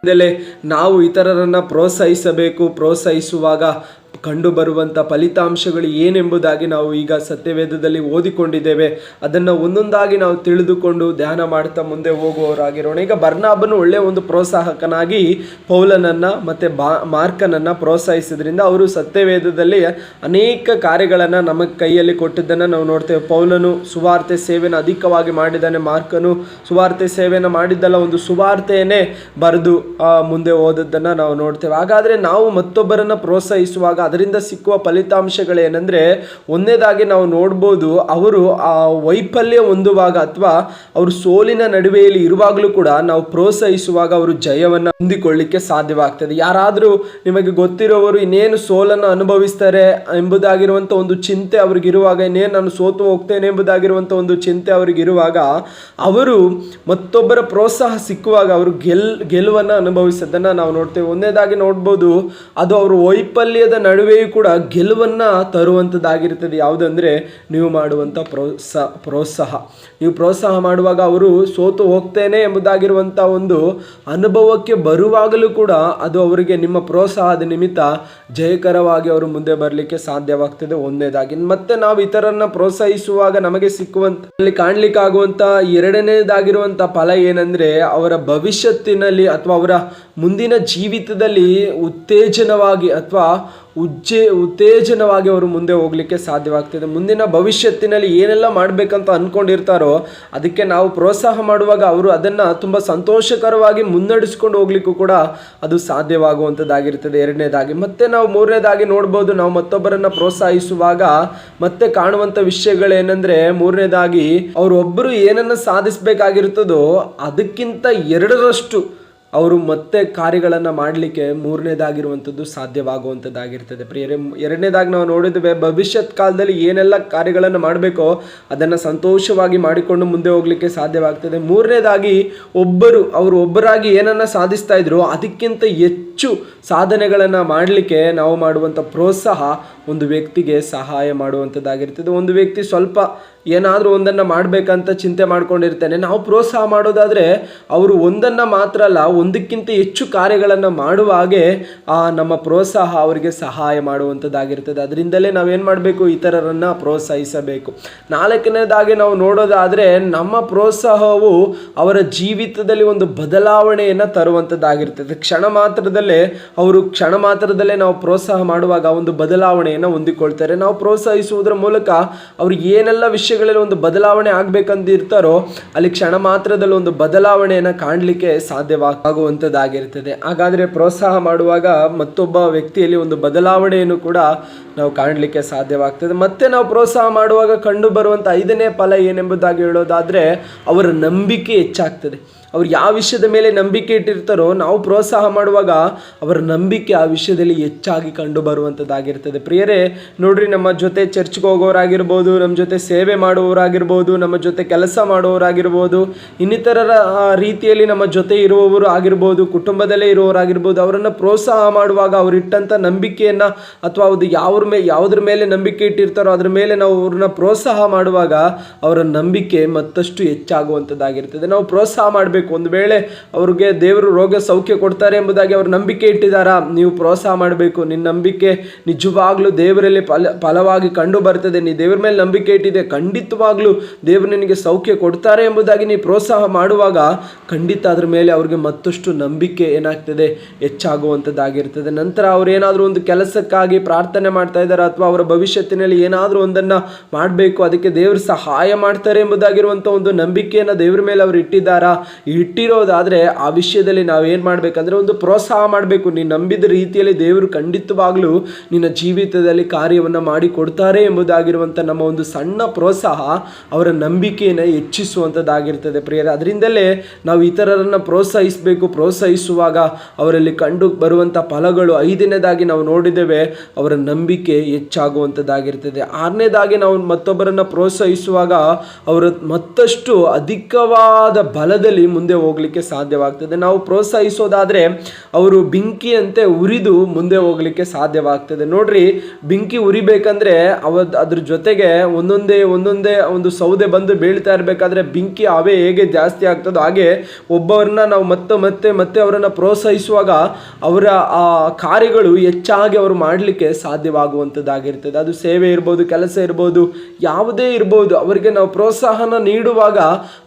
ನಾವು ಇತರರನ್ನು ಪ್ರೋತ್ಸಾಹಿಸಬೇಕು. ಪ್ರೋತ್ಸಾಹಿಸುವಾಗ ಕಂಡು ಬರುವಂಥ ಫಲಿತಾಂಶಗಳು ಏನೆಂಬುದಾಗಿ ನಾವು ಈಗ ಸತ್ಯವೇದದಲ್ಲಿ ಓದಿಕೊಂಡಿದ್ದೇವೆ. ಅದನ್ನು ಒಂದೊಂದಾಗಿ ನಾವು ತಿಳಿದುಕೊಂಡು ಧ್ಯಾನ ಮಾಡ್ತಾ ಮುಂದೆ ಹೋಗುವವರಾಗಿರೋಣ. ಈಗ ಬರ್ನಾಬನು ಒಳ್ಳೆಯ ಒಂದು ಪ್ರೋತ್ಸಾಹಕನಾಗಿ ಪೌಲನನ್ನು ಮತ್ತು ಬಾ, ಮಾರ್ಕನನ್ನು ಪ್ರೋತ್ಸಾಹಿಸಿದ್ರಿಂದ ಅವರು ಸತ್ಯವೇದದಲ್ಲಿ ಅನೇಕ ಕಾರ್ಯಗಳನ್ನು ನಮ್ಮ ಕೈಯಲ್ಲಿ ಕೊಟ್ಟಿದ್ದನ್ನು ನಾವು ನೋಡ್ತೇವೆ. ಪೌಲನು ಸುವಾರ್ತೆ ಸೇವೆಯನ್ನು ಅಧಿಕವಾಗಿ ಮಾಡಿದ್ದಾನೆ, ಮಾರ್ಕನು ಸುವಾರ್ತೆ ಸೇವೆಯನ್ನು ಮಾಡಿದ್ದಲ್ಲ, ಒಂದು ಸುವಾರ್ತೆಯೇ ಬರೆದು ಮುಂದೆ ಓದದ್ದನ್ನು ನಾವು ನೋಡ್ತೇವೆ. ಹಾಗಾದರೆ ನಾವು ಮತ್ತೊಬ್ಬರನ್ನು ಪ್ರೋತ್ಸಾಹಿಸುವಾಗ ಅದರಿಂದ ಸಿಕ್ಕುವ ಫಲಿತಾಂಶಗಳೇನೆಂದರೆ ಒಂದೇದಾಗಿ ನಾವು ನೋಡ್ಬೋದು ಅವರು ಆ ವೈಫಲ್ಯ ಹೊಂದುವಾಗ ಅಥವಾ ಅವರು ಸೋಲಿನ ನಡುವೆಯಲ್ಲಿ ಇರುವಾಗಲೂ ಕೂಡ ನಾವು ಪ್ರೋತ್ಸಾಹಿಸುವಾಗ ಅವರು ಜಯವನ್ನು ಹೊಂದಿಕೊಳ್ಳಿಕ್ಕೆ ಸಾಧ್ಯವಾಗ್ತದೆ. ಯಾರಾದರೂ ನಿಮಗೆ ಗೊತ್ತಿರೋವರು ಇನ್ನೇನು ಸೋಲನ್ನು ಅನುಭವಿಸ್ತಾರೆ ಎಂಬುದಾಗಿರುವಂಥ ಒಂದು ಚಿಂತೆ ಅವ್ರಿಗಿರುವಾಗ, ಇನ್ನೇನು ನಾನು ಸೋತು ಹೋಗ್ತೇನೆ ಎಂಬುದಾಗಿರುವಂಥ ಒಂದು ಚಿಂತೆ ಅವ್ರಿಗಿರುವಾಗ, ಅವರು ಮತ್ತೊಬ್ಬರ ಪ್ರೋತ್ಸಾಹ ಸಿಕ್ಕುವಾಗ ಅವರು ಗೆಲ್, ಗೆಲುವನ್ನು ಅನುಭವಿಸೋದನ್ನು ನಾವು ನೋಡ್ತೇವೆ. ಒಂದೇದಾಗಿ ನೋಡ್ಬೋದು, ಅದು ಅವರು ವೈಫಲ್ಯದ ನಡುವೆಯೂ ಕೂಡ ಗೆಲುವನ್ನು ತರುವಂಥದ್ದಾಗಿರ್ತದೆ ಯಾವುದಂದರೆ ನೀವು ಮಾಡುವಂಥ ಪ್ರೋತ್ಸಾಹ ಪ್ರೋತ್ಸಾಹ. ನೀವು ಪ್ರೋತ್ಸಾಹ ಮಾಡುವಾಗ ಅವರು ಸೋತು ಹೋಗ್ತೇನೆ ಎಂಬುದಾಗಿರುವಂಥ ಒಂದು ಅನುಭವಕ್ಕೆ ಬರುವಾಗಲೂ ಕೂಡ ಅದು ಅವರಿಗೆ ನಿಮ್ಮ ಪ್ರೋತ್ಸಾಹದ ನಿಮಿತ್ತ ಜಯಕರವಾಗಿ ಅವರು ಮುಂದೆ ಬರಲಿಕ್ಕೆ ಸಾಧ್ಯವಾಗ್ತದೆ. ಒಂದೇದಾಗಿ ಮತ್ತೆ ನಾವು ಇತರರನ್ನ ಪ್ರೋತ್ಸಾಹಿಸುವಾಗ ನಮಗೆ ಸಿಕ್ಕುವಂಥ ಅಲ್ಲಿ ಕಾಣಲಿಕ್ಕಾಗುವಂಥ ಎರಡನೇದಾಗಿರುವಂಥ ಫಲ ಏನಂದರೆ ಅವರ ಭವಿಷ್ಯತ್ತಿನಲ್ಲಿ ಅಥವಾ ಅವರ ಮುಂದಿನ ಜೀವಿತದಲ್ಲಿ ಉತ್ತೇಜನವಾಗಿ ಅಥವಾ ಉಜ್ಜೆ, ಉತ್ತೇಜನವಾಗಿ ಅವರು ಮುಂದೆ ಹೋಗಲಿಕ್ಕೆ ಸಾಧ್ಯವಾಗ್ತದೆ. ಮುಂದಿನ ಭವಿಷ್ಯತ್ತಿನಲ್ಲಿ ಏನೆಲ್ಲ ಮಾಡಬೇಕಂತ ಅಂದ್ಕೊಂಡಿರ್ತಾರೋ ಅದಕ್ಕೆ ನಾವು ಪ್ರೋತ್ಸಾಹ ಮಾಡುವಾಗ ಅವರು ಅದನ್ನು ತುಂಬ ಸಂತೋಷಕರವಾಗಿ ಮುನ್ನಡೆಸ್ಕೊಂಡು ಹೋಗ್ಲಿಕ್ಕೂ ಕೂಡ ಅದು ಸಾಧ್ಯವಾಗುವಂಥದ್ದಾಗಿರ್ತದೆ. ಎರಡನೇದಾಗಿ, ಮತ್ತೆ ನಾವು ಮೂರನೇದಾಗಿ ನೋಡ್ಬೋದು, ನಾವು ಮತ್ತೊಬ್ಬರನ್ನು ಪ್ರೋತ್ಸಾಹಿಸುವಾಗ ಮತ್ತೆ ಕಾಣುವಂಥ ವಿಷಯಗಳೇನೆಂದರೆ ಮೂರನೇದಾಗಿ, ಅವರೊಬ್ಬರು ಏನನ್ನು ಸಾಧಿಸಬೇಕಾಗಿರ್ತದೋ ಅದಕ್ಕಿಂತ ಎರಡರಷ್ಟು ಅವರು ಮತ್ತೆ ಕಾರ್ಯಗಳನ್ನು ಮಾಡಲಿಕ್ಕೆ ಮೂರನೇದಾಗಿರುವಂಥದ್ದು ಸಾಧ್ಯವಾಗುವಂಥದ್ದಾಗಿರ್ತದೆ. ಪ್ರಿಯರೇ, ಎರಡನೇದಾಗಿ ನಾವು ನೋಡಿದ್ವಿ ಭವಿಷ್ಯತ್ ಕಾಲದಲ್ಲಿ ಏನೆಲ್ಲ ಕಾರ್ಯಗಳನ್ನು ಮಾಡಬೇಕೋ ಅದನ್ನು ಸಂತೋಷವಾಗಿ ಮಾಡಿಕೊಂಡು ಮುಂದೆ ಹೋಗಲಿಕ್ಕೆ ಸಾಧ್ಯವಾಗ್ತದೆ. ಮೂರನೇದಾಗಿ ಒಬ್ಬರು, ಅವರು ಒಬ್ಬರಾಗಿ ಏನನ್ನ ಸಾಧಿಸ್ತಾ ಇದ್ರು ಅದಕ್ಕಿಂತ ಹೆಚ್ಚು ಸಾಧನೆಗಳನ್ನು ಮಾಡಲಿಕ್ಕೆ ನಾವು ಮಾಡುವಂಥ ಪ್ರೋತ್ಸಾಹ ಒಂದು ವ್ಯಕ್ತಿಗೆ ಸಹಾಯ ಮಾಡುವಂಥದ್ದಾಗಿರ್ತದೆ. ಒಂದು ವ್ಯಕ್ತಿ ಸ್ವಲ್ಪ ಏನಾದರೂ ಒಂದನ್ನು ಮಾಡಬೇಕಂತ ಚಿಂತೆ ಮಾಡ್ಕೊಂಡಿರ್ತೇನೆ. ನಾವು ಪ್ರೋತ್ಸಾಹ ಮಾಡೋದಾದರೆ ಅವರು ಒಂದನ್ನು ಮಾತ್ರ ಅಲ್ಲ, ಒಂದಕ್ಕಿಂತ ಹೆಚ್ಚು ಕಾರ್ಯಗಳನ್ನು ಮಾಡುವ ಹಾಗೆ ಆ ನಮ್ಮ ಪ್ರೋತ್ಸಾಹ ಅವರಿಗೆ ಸಹಾಯ ಮಾಡುವಂಥದ್ದಾಗಿರ್ತದೆ. ಅದರಿಂದಲೇ ನಾವೇನು ಮಾಡಬೇಕು? ಇತರರನ್ನು ಪ್ರೋತ್ಸಾಹಿಸಬೇಕು. ನಾಲ್ಕನೇದಾಗಿ ನಾವು ನೋಡೋದಾದರೆ ನಮ್ಮ ಪ್ರೋತ್ಸಾಹವು ಅವರ ಜೀವಿತದಲ್ಲಿ ಒಂದು ಬದಲಾವಣೆಯನ್ನು ತರುವಂಥದ್ದಾಗಿರ್ತದೆ. ಕ್ಷಣ ಮಾತ್ರದಲ್ಲೇ ಅವರು ಕ್ಷಣ ಮಾತ್ರದಲ್ಲೇ ನಾವು ಪ್ರೋತ್ಸಾಹ ಮಾಡುವಾಗ ಒಂದು ಬದಲಾವಣೆಯನ್ನು ಹೊಂದಿಕೊಳ್ತಾರೆ. ನಾವು ಪ್ರೋತ್ಸಾಹಿಸುವುದರ ಮೂಲಕ ಅವ್ರಿಗೆ ಏನೆಲ್ಲ ವಿಷಯಗಳಲ್ಲಿ ಒಂದು ಬದಲಾವಣೆ ಆಗ್ಬೇಕಂದಿರ್ತಾರೋ ಅಲ್ಲಿ ಕ್ಷಣ ಮಾತ್ರದಲ್ಲಿ ಒಂದು ಬದಲಾವಣೆಯನ್ನು ಕಾಣಲಿಕ್ಕೆ ಸಾಧ್ಯವಾಗುವಂಥದ್ದಾಗಿರ್ತದೆ. ಹಾಗಾದರೆ ಪ್ರೋತ್ಸಾಹ ಮಾಡುವಾಗ ಮತ್ತೊಬ್ಬ ವ್ಯಕ್ತಿಯಲ್ಲಿ ಒಂದು ಬದಲಾವಣೆಯನ್ನು ಕೂಡ ನಾವು ಕಾಣಲಿಕ್ಕೆ ಸಾಧ್ಯವಾಗ್ತದೆ. ಮತ್ತೆ ನಾವು ಪ್ರೋತ್ಸಾಹ ಮಾಡುವಾಗ ಕಂಡು ಬರುವಂಥ ಐದನೇ ಫಲ ಏನೆಂಬುದಾಗಿ ಹೇಳೋದಾದರೆ, ಅವರ ನಂಬಿಕೆ ಹೆಚ್ಚಾಗ್ತದೆ. ಅವ್ರು ಯಾವ ವಿಷಯದ ಮೇಲೆ ನಂಬಿಕೆ ಇಟ್ಟಿರ್ತಾರೋ ನಾವು ಪ್ರೋತ್ಸಾಹ ಮಾಡುವಾಗ ಅವರ ನಂಬಿಕೆ ಆ ವಿಷಯದಲ್ಲಿ ಹೆಚ್ಚಾಗಿ ಕಂಡು ಬರುವಂಥದ್ದಾಗಿರ್ತದೆ ಪ್ರಿಯರೇ, ನೋಡ್ರಿ ನಮ್ಮ ಜೊತೆ ಚರ್ಚ್ಗೆ ಹೋಗೋರಾಗಿರ್ಬೋದು, ನಮ್ಮ ಜೊತೆ ಸೇವೆ ಮಾಡುವವರಾಗಿರ್ಬೋದು, ನಮ್ಮ ಜೊತೆ ಕೆಲಸ ಮಾಡುವವರಾಗಿರ್ಬೋದು, ಇನ್ನಿತರರ ರೀತಿಯಲ್ಲಿ ನಮ್ಮ ಜೊತೆ ಇರುವವರು ಆಗಿರ್ಬೋದು, ಕುಟುಂಬದಲ್ಲೇ ಇರುವವರಾಗಿರ್ಬೋದು, ಅವರನ್ನು ಪ್ರೋತ್ಸಾಹ ಮಾಡುವಾಗ ಅವರಿಟ್ಟಂಥ ನಂಬಿಕೆಯನ್ನು ಅಥವಾ ಅದು ಯಾವ್ರ ಮೇ, ಯಾವುದ್ರ ಮೇಲೆ ನಂಬಿಕೆ ಇಟ್ಟಿರ್ತಾರೋ ಅದ್ರ ಮೇಲೆ ನಾವು ಅವ್ರನ್ನ ಪ್ರೋತ್ಸಾಹ ಮಾಡುವಾಗ ಅವರ ನಂಬಿಕೆ ಮತ್ತಷ್ಟು ಹೆಚ್ಚಾಗುವಂಥದ್ದಾಗಿರ್ತದೆ. ನಾವು ಪ್ರೋತ್ಸಾಹ ಮಾಡಬೇಕು. ಒಂದು ವೇಳೆ ಅವ್ರಿಗೆ ದೇವರು ರೋಗ ಸೌಖ್ಯ ಕೊಡ್ತಾರೆ ಎಂಬುದಾಗಿ ಅವರು ನಂಬಿಕೆ ಇಟ್ಟಿದ್ದಾರಾ? ನೀವು ಪ್ರೋತ್ಸಾಹ ಮಾಡಬೇಕು. ನಿನ್ನ ನಂಬಿಕೆ ನಿಜವಾಗ್ಲೂ ದೇವರಲ್ಲಿ ಫಲ, ಫಲವಾಗಿ ಕಂಡು ಬರ್ತದೆ. ನೀ ದೇವರ ಮೇಲೆ ನಂಬಿಕೆ ಇಟ್ಟಿದೆ ಖಂಡಿತವಾಗ್ಲೂ ದೇವರು ನಿನಗೆ ಸೌಖ್ಯ ಕೊಡ್ತಾರೆ ಎಂಬುದಾಗಿ ನೀವು ಪ್ರೋತ್ಸಾಹ ಮಾಡುವಾಗ ಖಂಡಿತ ಅದ್ರ ಮೇಲೆ ಅವ್ರಿಗೆ ಮತ್ತಷ್ಟು ನಂಬಿಕೆ ಏನಾಗ್ತದೆ? ಹೆಚ್ಚಾಗುವಂಥದ್ದಾಗಿರ್ತದೆ. ನಂತರ ಅವ್ರು ಏನಾದರೂ ಒಂದು ಕೆಲಸಕ್ಕಾಗಿ ಪ್ರಾರ್ಥನೆ ಮಾಡ್ತಾ ಇದ್ದಾರೆ ಅಥವಾ ಅವರ ಭವಿಷ್ಯತ್ತಿನಲ್ಲಿ ಏನಾದರೂ ಒಂದನ್ನು ಮಾಡಬೇಕು, ಅದಕ್ಕೆ ದೇವರು ಸಹಾಯ ಮಾಡ್ತಾರೆ ಎಂಬುದಾಗಿರುವಂಥ ಒಂದು ನಂಬಿಕೆಯನ್ನು ದೇವರ ಮೇಲೆ ಅವರು ಇಟ್ಟಿದ್ದಾರಾ? ಇಟ್ಟಿರೋದಾದರೆ ಆ ವಿಷಯದಲ್ಲಿ ನಾವು ಏನು ಮಾಡಬೇಕಂದ್ರೆ ಒಂದು ಪ್ರೋತ್ಸಾಹ ಮಾಡಬೇಕು. ನೀನು ನಂಬಿದ ರೀತಿಯಲ್ಲಿ ದೇವರು ಖಂಡಿತವಾಗಲೂ ನಿನ್ನ ಜೀವಿತದಲ್ಲಿ ಕಾರ್ಯವನ್ನು ಮಾಡಿಕೊಡ್ತಾರೆ ಎಂಬುದಾಗಿರುವಂಥ ನಮ್ಮ ಒಂದು ಸಣ್ಣ ಪ್ರೋತ್ಸಾಹ ಅವರ ನಂಬಿಕೆಯನ್ನು ಹೆಚ್ಚಿಸುವಂಥದ್ದಾಗಿರ್ತದೆ ಪ್ರಿಯರೇ. ಅದರಿಂದಲೇ ನಾವು ಇತರರನ್ನು ಪ್ರೋತ್ಸಾಹಿಸಬೇಕು. ಪ್ರೋತ್ಸಾಹಿಸುವಾಗ ಅವರಲ್ಲಿ ಕಂಡು ಬರುವಂಥ ಫಲಗಳು ಐದನೇದಾಗಿ ನಾವು ನೋಡಿದ್ದೇವೆ, ಅವರ ನಂಬಿಕೆ ಹೆಚ್ಚಾಗುವಂಥದ್ದಾಗಿರ್ತದೆ. ಆರನೇದಾಗಿ ನಾವು ಮತ್ತೊಬ್ಬರನ್ನು ಪ್ರೋತ್ಸಾಹಿಸುವಾಗ ಅವರು ಮತ್ತಷ್ಟು ಅಧಿಕವಾದ ಬಲದಲ್ಲಿ ಮುಂದೆ ಹೋಗಲಿಕ್ಕೆ ಸಾಧ್ಯವಾಗ್ತದೆ. ನಾವು ಪ್ರೋತ್ಸಾಹಿಸೋದಾದರೆ ಅವರು ಬೆಂಕಿಯಂತೆ ಉರಿದು ಮುಂದೆ ಹೋಗಲಿಕ್ಕೆ ಸಾಧ್ಯವಾಗ್ತದೆ. ನೋಡ್ರಿ, ಬೆಂಕಿ ಉರಿಬೇಕಂದ್ರೆ ಅವ್ ಅದ್ರ ಜೊತೆಗೆ ಒಂದೊಂದೇ ಒಂದೊಂದೇ ಒಂದು ಸೌದೆ ಬಂದು ಬೀಳ್ತಾ ಇರಬೇಕಾದ್ರೆ ಬೆಂಕಿ ಅವೇ ಹೇಗೆ ಜಾಸ್ತಿ ಆಗ್ತದೋ ಹಾಗೆ ಒಬ್ಬರನ್ನ ನಾವು ಮತ್ತೆ ಮತ್ತೆ ಮತ್ತೆ ಅವರನ್ನು ಪ್ರೋತ್ಸಾಹಿಸುವಾಗ ಅವರ ಆ ಕಾರ್ಯಗಳು ಹೆಚ್ಚಾಗಿ ಅವರು ಮಾಡಲಿಕ್ಕೆ ಸಾಧ್ಯವಾಗುವಂಥದ್ದಾಗಿರ್ತದೆ. ಅದು ಸೇವೆ ಇರ್ಬೋದು, ಕೆಲಸ ಇರ್ಬೋದು, ಯಾವುದೇ ಇರ್ಬೋದು, ಅವರಿಗೆ ನಾವು ಪ್ರೋತ್ಸಾಹನ ನೀಡುವಾಗ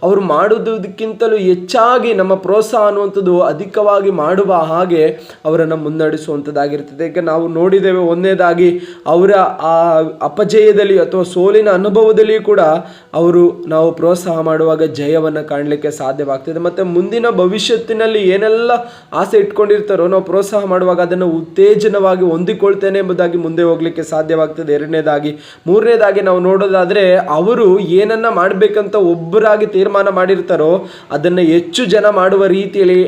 ಅವರು ಮಾಡುವುದಕ್ಕಿಂತಲೂ ಹೆಚ್ಚಾಗಿ ನಮ್ಮ ಪ್ರೋತ್ಸಾಹ ಅನ್ನುವಂಥದ್ದು ಅಧಿಕವಾಗಿ ಮಾಡುವ ಹಾಗೆ ಅವರನ್ನು ಮುನ್ನಡೆಸುವಂಥದ್ದಾಗಿರ್ತದೆ. ಈಗ ನಾವು ನೋಡಿದ್ದೇವೆ ಒಂದನೇದಾಗಿ ಅವರ ಆ ಅಪಜಯದಲ್ಲಿ ಅಥವಾ ಸೋಲಿನ ಅನುಭವದಲ್ಲಿಯೂ ಕೂಡ ಅವರು ನಾವು ಪ್ರೋತ್ಸಾಹ ಮಾಡುವಾಗ ಜಯವನ್ನು ಕಾಣಲಿಕ್ಕೆ ಸಾಧ್ಯವಾಗ್ತದೆ. ಮತ್ತು ಮುಂದಿನ ಭವಿಷ್ಯತ್ತಿನಲ್ಲಿ ಏನೆಲ್ಲ ಆಸೆ ಇಟ್ಕೊಂಡಿರ್ತಾರೋ ನಾವು ಪ್ರೋತ್ಸಾಹ ಮಾಡುವಾಗ ಅದನ್ನು ಉತ್ತೇಜನವಾಗಿ ಹೊಂದಿಕೊಳ್ತೇನೆ ಎಂಬುದಾಗಿ ಮುಂದೆ ಹೋಗಲಿಕ್ಕೆ ಸಾಧ್ಯವಾಗ್ತದೆ. ಎರಡನೇದಾಗಿ, ಮೂರನೇದಾಗಿ ನಾವು ನೋಡೋದಾದರೆ ಅವರು ಏನನ್ನ ಮಾಡಬೇಕಂತ ಒಬ್ಬರಾಗಿ ತೀರ್ಮಾನ ಮಾಡಿರ್ತಾರೋ ಅದನ್ನು ಹೆಚ್ಚು ಜನ ಮಾಡುವ ರೀತಿಯಲ್ಲಿ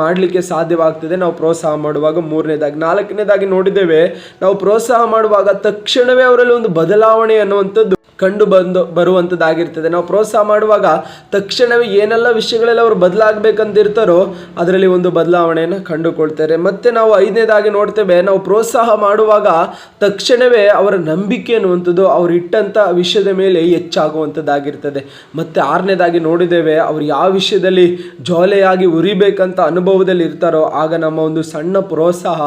ಮಾಡಲಿಕ್ಕೆ ಸಾಧ್ಯವಾಗ್ತದೆ. ನಾವು ಪ್ರೋತ್ಸಾಹ ಮಾಡುವಾಗ ಮೂರನೇದಾಗಿ. ನಾಲ್ಕನೇದಾಗಿ ನೋಡಿದ್ದೇವೆ, ನಾವು ಪ್ರೋತ್ಸಾಹ ಮಾಡುವಾಗ ತಕ್ಷಣವೇ ಅವರಲ್ಲಿ ಒಂದು ಬದಲಾವಣೆ ಅನ್ನುವಂಥದ್ದು ಕಂಡು ಬಂದು, ಬರುವಂಥದ್ದಾಗಿರ್ತದೆ. ನಾವು ಪ್ರೋತ್ಸಾಹ ಮಾಡುವಾಗ ತಕ್ಷಣವೇ ಏನೆಲ್ಲ ವಿಷಯಗಳೆಲ್ಲ ಅವರು ಬದಲಾಗಬೇಕಂತಿರ್ತಾರೋ, ಅದರಲ್ಲಿ ಒಂದು ಬದಲಾವಣೆಯನ್ನು ಕಂಡುಕೊಳ್ತಾರೆ. ಮತ್ತು ನಾವು ಐದನೇದಾಗಿ ನೋಡ್ತೇವೆ, ನಾವು ಪ್ರೋತ್ಸಾಹ ಮಾಡುವಾಗ ತಕ್ಷಣವೇ ಅವರ ನಂಬಿಕೆ ಅನ್ನುವಂಥದ್ದು ಅವ್ರು ಇಟ್ಟಂಥ ವಿಷಯದ ಮೇಲೆ ಹೆಚ್ಚಾಗುವಂಥದ್ದಾಗಿರ್ತದೆ. ಮತ್ತು ಆರನೇದಾಗಿ ನೋಡಿದ್ದೇವೆ, ಅವರು ಯಾವ ವಿಷಯದಲ್ಲಿ ಜೋಲೆಯಾಗಿ ಉರಿಬೇಕಂತ ಅನುಭವದಲ್ಲಿ ಇರ್ತಾರೋ, ಆಗ ನಮ್ಮ ಒಂದು ಸಣ್ಣ ಪ್ರೋತ್ಸಾಹ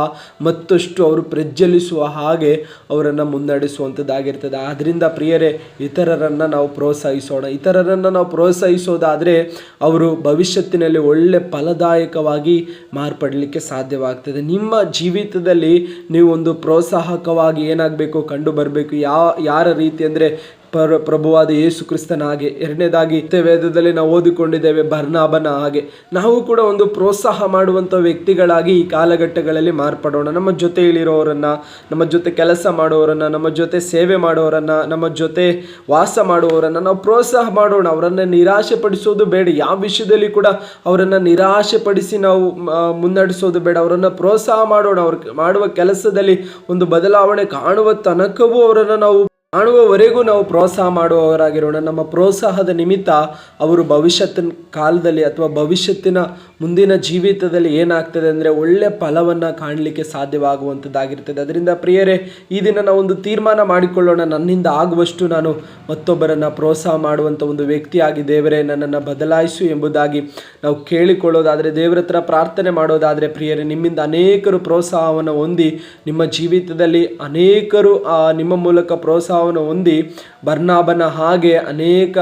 ಮತ್ತಷ್ಟು ಅವರು ಪ್ರಜ್ವಲಿಸುವ ಹಾಗೆ ಅವರನ್ನು ಮುನ್ನಡೆಸುವಂಥದ್ದಾಗಿರ್ತದೆ. ಆದ್ದರಿಂದ ಪ್ರಿಯರೇ, ಇತರರನ್ನು ನಾವು ಪ್ರೋತ್ಸಾಹಿಸೋಣ. ಇತರರನ್ನು ನಾವು ಪ್ರೋತ್ಸಾಹಿಸೋದಾದರೆ ಅವರು ಭವಿಷ್ಯತ್ತಿನಲ್ಲಿ ಒಳ್ಳೆ ಫಲದಾಯಕವಾಗಿ ಮಾರ್ಪಡಲಿಕ್ಕೆ ಸಾಧ್ಯವಾಗ್ತದೆ. ನಿಮ್ಮ ಜೀವಿತದಲ್ಲಿ ನೀವು ಒಂದು ಪ್ರೋತ್ಸಾಹಕವಾಗಿ ಏನಾಗಬೇಕು ಕಂಡು ಬರಬೇಕು ಯಾವ ಯಾರ ರೀತಿ ಅಂದರೆ ಪರ ಪ್ರಭುವಾದ ಯೇಸು ಕ್ರಿಸ್ತನ ಹಾಗೆ. ಎರಡನೇದಾಗಿ ವೇದದಲ್ಲಿ ನಾವು ಓದಿಕೊಂಡಿದ್ದೇವೆ ಬರ್ನಾಬನ ಹಾಗೆ. ನಾವು ಕೂಡ ಒಂದು ಪ್ರೋತ್ಸಾಹ ಮಾಡುವಂಥ ವ್ಯಕ್ತಿಗಳಾಗಿ ಈ ಕಾಲಘಟ್ಟಗಳಲ್ಲಿ ಮಾರ್ಪಡೋಣ. ನಮ್ಮ ಜೊತೆ ಇಳಿರೋರನ್ನ, ನಮ್ಮ ಜೊತೆ ಕೆಲಸ ಮಾಡೋರನ್ನ, ನಮ್ಮ ಜೊತೆ ಸೇವೆ ಮಾಡೋರನ್ನ, ನಮ್ಮ ಜೊತೆ ವಾಸ ಮಾಡುವವರನ್ನ ನಾವು ಪ್ರೋತ್ಸಾಹ ಮಾಡೋಣ. ಅವರನ್ನು ನಿರಾಶೆ ಪಡಿಸೋದು ಬೇಡ. ಯಾವ ವಿಷಯದಲ್ಲಿ ಕೂಡ ಅವರನ್ನು ನಿರಾಶೆ ಪಡಿಸಿ ನಾವು ಮುನ್ನಡೆಸೋದು ಬೇಡ. ಅವರನ್ನು ಪ್ರೋತ್ಸಾಹ ಮಾಡೋಣ. ಅವ್ರ ಮಾಡುವ ಕೆಲಸದಲ್ಲಿ ಒಂದು ಬದಲಾವಣೆ ಕಾಣುವ ತನಕವೂ ಅವರನ್ನು ನಾವು ಕಾಣುವವರೆಗೂ ನಾವು ಪ್ರೋತ್ಸಾಹ ಮಾಡುವವರಾಗಿರೋಣ. ನಮ್ಮ ಪ್ರೋತ್ಸಾಹದ ನಿಮಿತ್ತ ಅವರು ಭವಿಷ್ಯತ್ತಿನ ಕಾಲದಲ್ಲಿ ಅಥವಾ ಭವಿಷ್ಯತ್ತಿನ ಮುಂದಿನ ಜೀವಿತದಲ್ಲಿ ಏನಾಗ್ತದೆ ಅಂದರೆ ಒಳ್ಳೆಯ ಫಲವನ್ನು ಕಾಣಲಿಕ್ಕೆ ಸಾಧ್ಯವಾಗುವಂಥದ್ದಾಗಿರ್ತದೆ. ಅದರಿಂದ ಪ್ರಿಯರೇ, ಈ ದಿನ ನಾವು ಒಂದು ತೀರ್ಮಾನ ಮಾಡಿಕೊಳ್ಳೋಣ. ನನ್ನಿಂದ ಆಗುವಷ್ಟು ನಾನು ಮತ್ತೊಬ್ಬರನ್ನು ಪ್ರೋತ್ಸಾಹ ಮಾಡುವಂಥ ಒಂದು ವ್ಯಕ್ತಿಯಾಗಿ ದೇವರೇ, ನನ್ನನ್ನು ಬದಲಾಯಿಸು ಎಂಬುದಾಗಿ ನಾವು ಕೇಳಿಕೊಳ್ಳೋದಾದರೆ, ದೇವರ ಹತ್ರ ಪ್ರಾರ್ಥನೆ ಮಾಡೋದಾದರೆ ಪ್ರಿಯರೇ, ನಿಮ್ಮಿಂದ ಅನೇಕರು ಪ್ರೋತ್ಸಾಹವನ್ನು ಹೊಂದಿ, ನಿಮ್ಮ ಜೀವಿತದಲ್ಲಿ ಅನೇಕರು ನಿಮ್ಮ ಮೂಲಕ ಪ್ರೋತ್ಸಾಹವನ್ನು ಹೊಂದಿ, ಬರ್ನಾಬನ ಹಾಗೆ ಅನೇಕ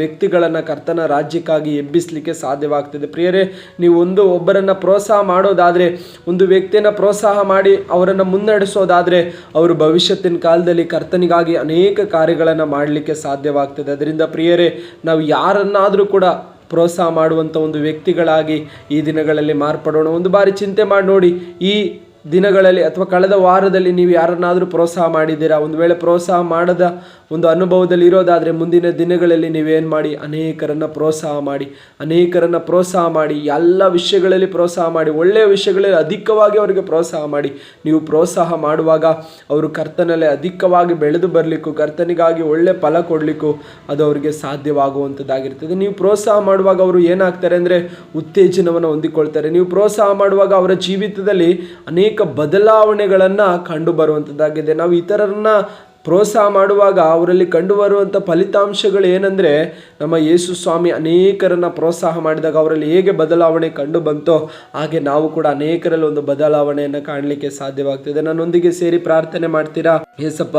ವ್ಯಕ್ತಿಗಳನ್ನು ಕರ್ತನ ರಾಜ್ಯಕ್ಕಾಗಿ ಎಬ್ಬಿಸಲಿಕ್ಕೆ ಸಾಧ್ಯವಾಗ್ತದೆ. ಪ್ರಿಯರೇ ನೀವು ಒಂದು ಒಬ್ಬರನ್ನು ಪ್ರೋತ್ಸಾಹ ಮಾಡೋದಾದರೆ, ಒಂದು ವ್ಯಕ್ತಿಯನ್ನು ಪ್ರೋತ್ಸಾಹ ಮಾಡಿ ಅವರನ್ನು ಮುನ್ನಡೆಸೋದಾದರೆ, ಅವರು ಭವಿಷ್ಯತ್ತಿನ ಕಾಲದಲ್ಲಿ ಕರ್ತನಿಗಾಗಿ ಅನೇಕ ಕಾರ್ಯಗಳನ್ನು ಮಾಡಲಿಕ್ಕೆ ಸಾಧ್ಯವಾಗ್ತದೆ. ಅದರಿಂದ ಪ್ರಿಯರೇ, ನಾವು ಯಾರನ್ನಾದರೂ ಕೂಡ ಪ್ರೋತ್ಸಾಹ ಮಾಡುವಂಥ ಒಂದು ವ್ಯಕ್ತಿಗಳಾಗಿ ಈ ದಿನಗಳಲ್ಲಿ ಮಾರ್ಪಡೋಣ. ಒಂದು ಬಾರಿ ಚಿಂತೆ ಮಾಡಿ ನೋಡಿ, ಈ ದಿನಗಳಲ್ಲಿ ಅಥವಾ ಕಳೆದ ವಾರದಲ್ಲಿ ನೀವು ಯಾರನ್ನಾದರೂ ಪ್ರೋತ್ಸಾಹ ಮಾಡಿದ್ದೀರಾ? ಒಂದು ವೇಳೆ ಪ್ರೋತ್ಸಾಹ ಮಾಡದ ಒಂದು ಅನುಭವದಲ್ಲಿ ಇರೋದಾದರೆ ಮುಂದಿನ ದಿನಗಳಲ್ಲಿ ನೀವೇನು ಮಾಡಿ? ಅನೇಕರನ್ನು ಪ್ರೋತ್ಸಾಹ ಮಾಡಿ. ಅನೇಕರನ್ನು ಪ್ರೋತ್ಸಾಹ ಮಾಡಿ. ಎಲ್ಲ ವಿಷಯಗಳಲ್ಲಿ ಪ್ರೋತ್ಸಾಹ ಮಾಡಿ. ಒಳ್ಳೆಯ ವಿಷಯಗಳಲ್ಲಿ ಅಧಿಕವಾಗಿ ಅವರಿಗೆ ಪ್ರೋತ್ಸಾಹ ಮಾಡಿ. ನೀವು ಪ್ರೋತ್ಸಾಹ ಮಾಡುವಾಗ ಅವರು ಕರ್ತನಲ್ಲೇ ಅಧಿಕವಾಗಿ ಬೆಳೆದು ಬರಲಿಕ್ಕೂ, ಕರ್ತನಿಗಾಗಿ ಒಳ್ಳೆಯ ಫಲ ಕೊಡಲಿಕ್ಕೂ ಅದು ಅವರಿಗೆ ಸಾಧ್ಯವಾಗುವಂಥದ್ದಾಗಿರ್ತದೆ. ನೀವು ಪ್ರೋತ್ಸಾಹ ಮಾಡುವಾಗ ಅವರು ಏನಾಗ್ತಾರೆ ಅಂದರೆ ಉತ್ತೇಜನವನ್ನು ಹೊಂದಿಕೊಳ್ತಾರೆ. ನೀವು ಪ್ರೋತ್ಸಾಹ ಮಾಡುವಾಗ ಅವರ ಜೀವಿತದಲ್ಲಿ ಅನೇಕ ಬದಲಾವಣೆಗಳನ್ನು ಕಂಡು ಬರುವಂಥದ್ದಾಗಿದೆ ನಾವು ಇತರರನ್ನ ಪ್ರೋತ್ಸಾಹ ಮಾಡುವಾಗ ಅವರಲ್ಲಿ ಕಂಡುಬರುವಂಥ ಫಲಿತಾಂಶಗಳು ಏನಂದರೆ, ನಮ್ಮ ಯೇಸು ಸ್ವಾಮಿ ಅನೇಕರನ್ನು ಪ್ರೋತ್ಸಾಹ ಮಾಡಿದಾಗ ಅವರಲ್ಲಿ ಹೇಗೆ ಬದಲಾವಣೆ ಕಂಡು ಬಂತೋ ಹಾಗೆ ನಾವು ಕೂಡ ಅನೇಕರಲ್ಲಿ ಒಂದು ಬದಲಾವಣೆಯನ್ನು ಕಾಣಲಿಕ್ಕೆ ಸಾಧ್ಯವಾಗ್ತದೆ. ನನ್ನೊಂದಿಗೆ ಸೇರಿ ಪ್ರಾರ್ಥನೆ ಮಾಡ್ತೀರಾ? ಏಸಪ್ಪ,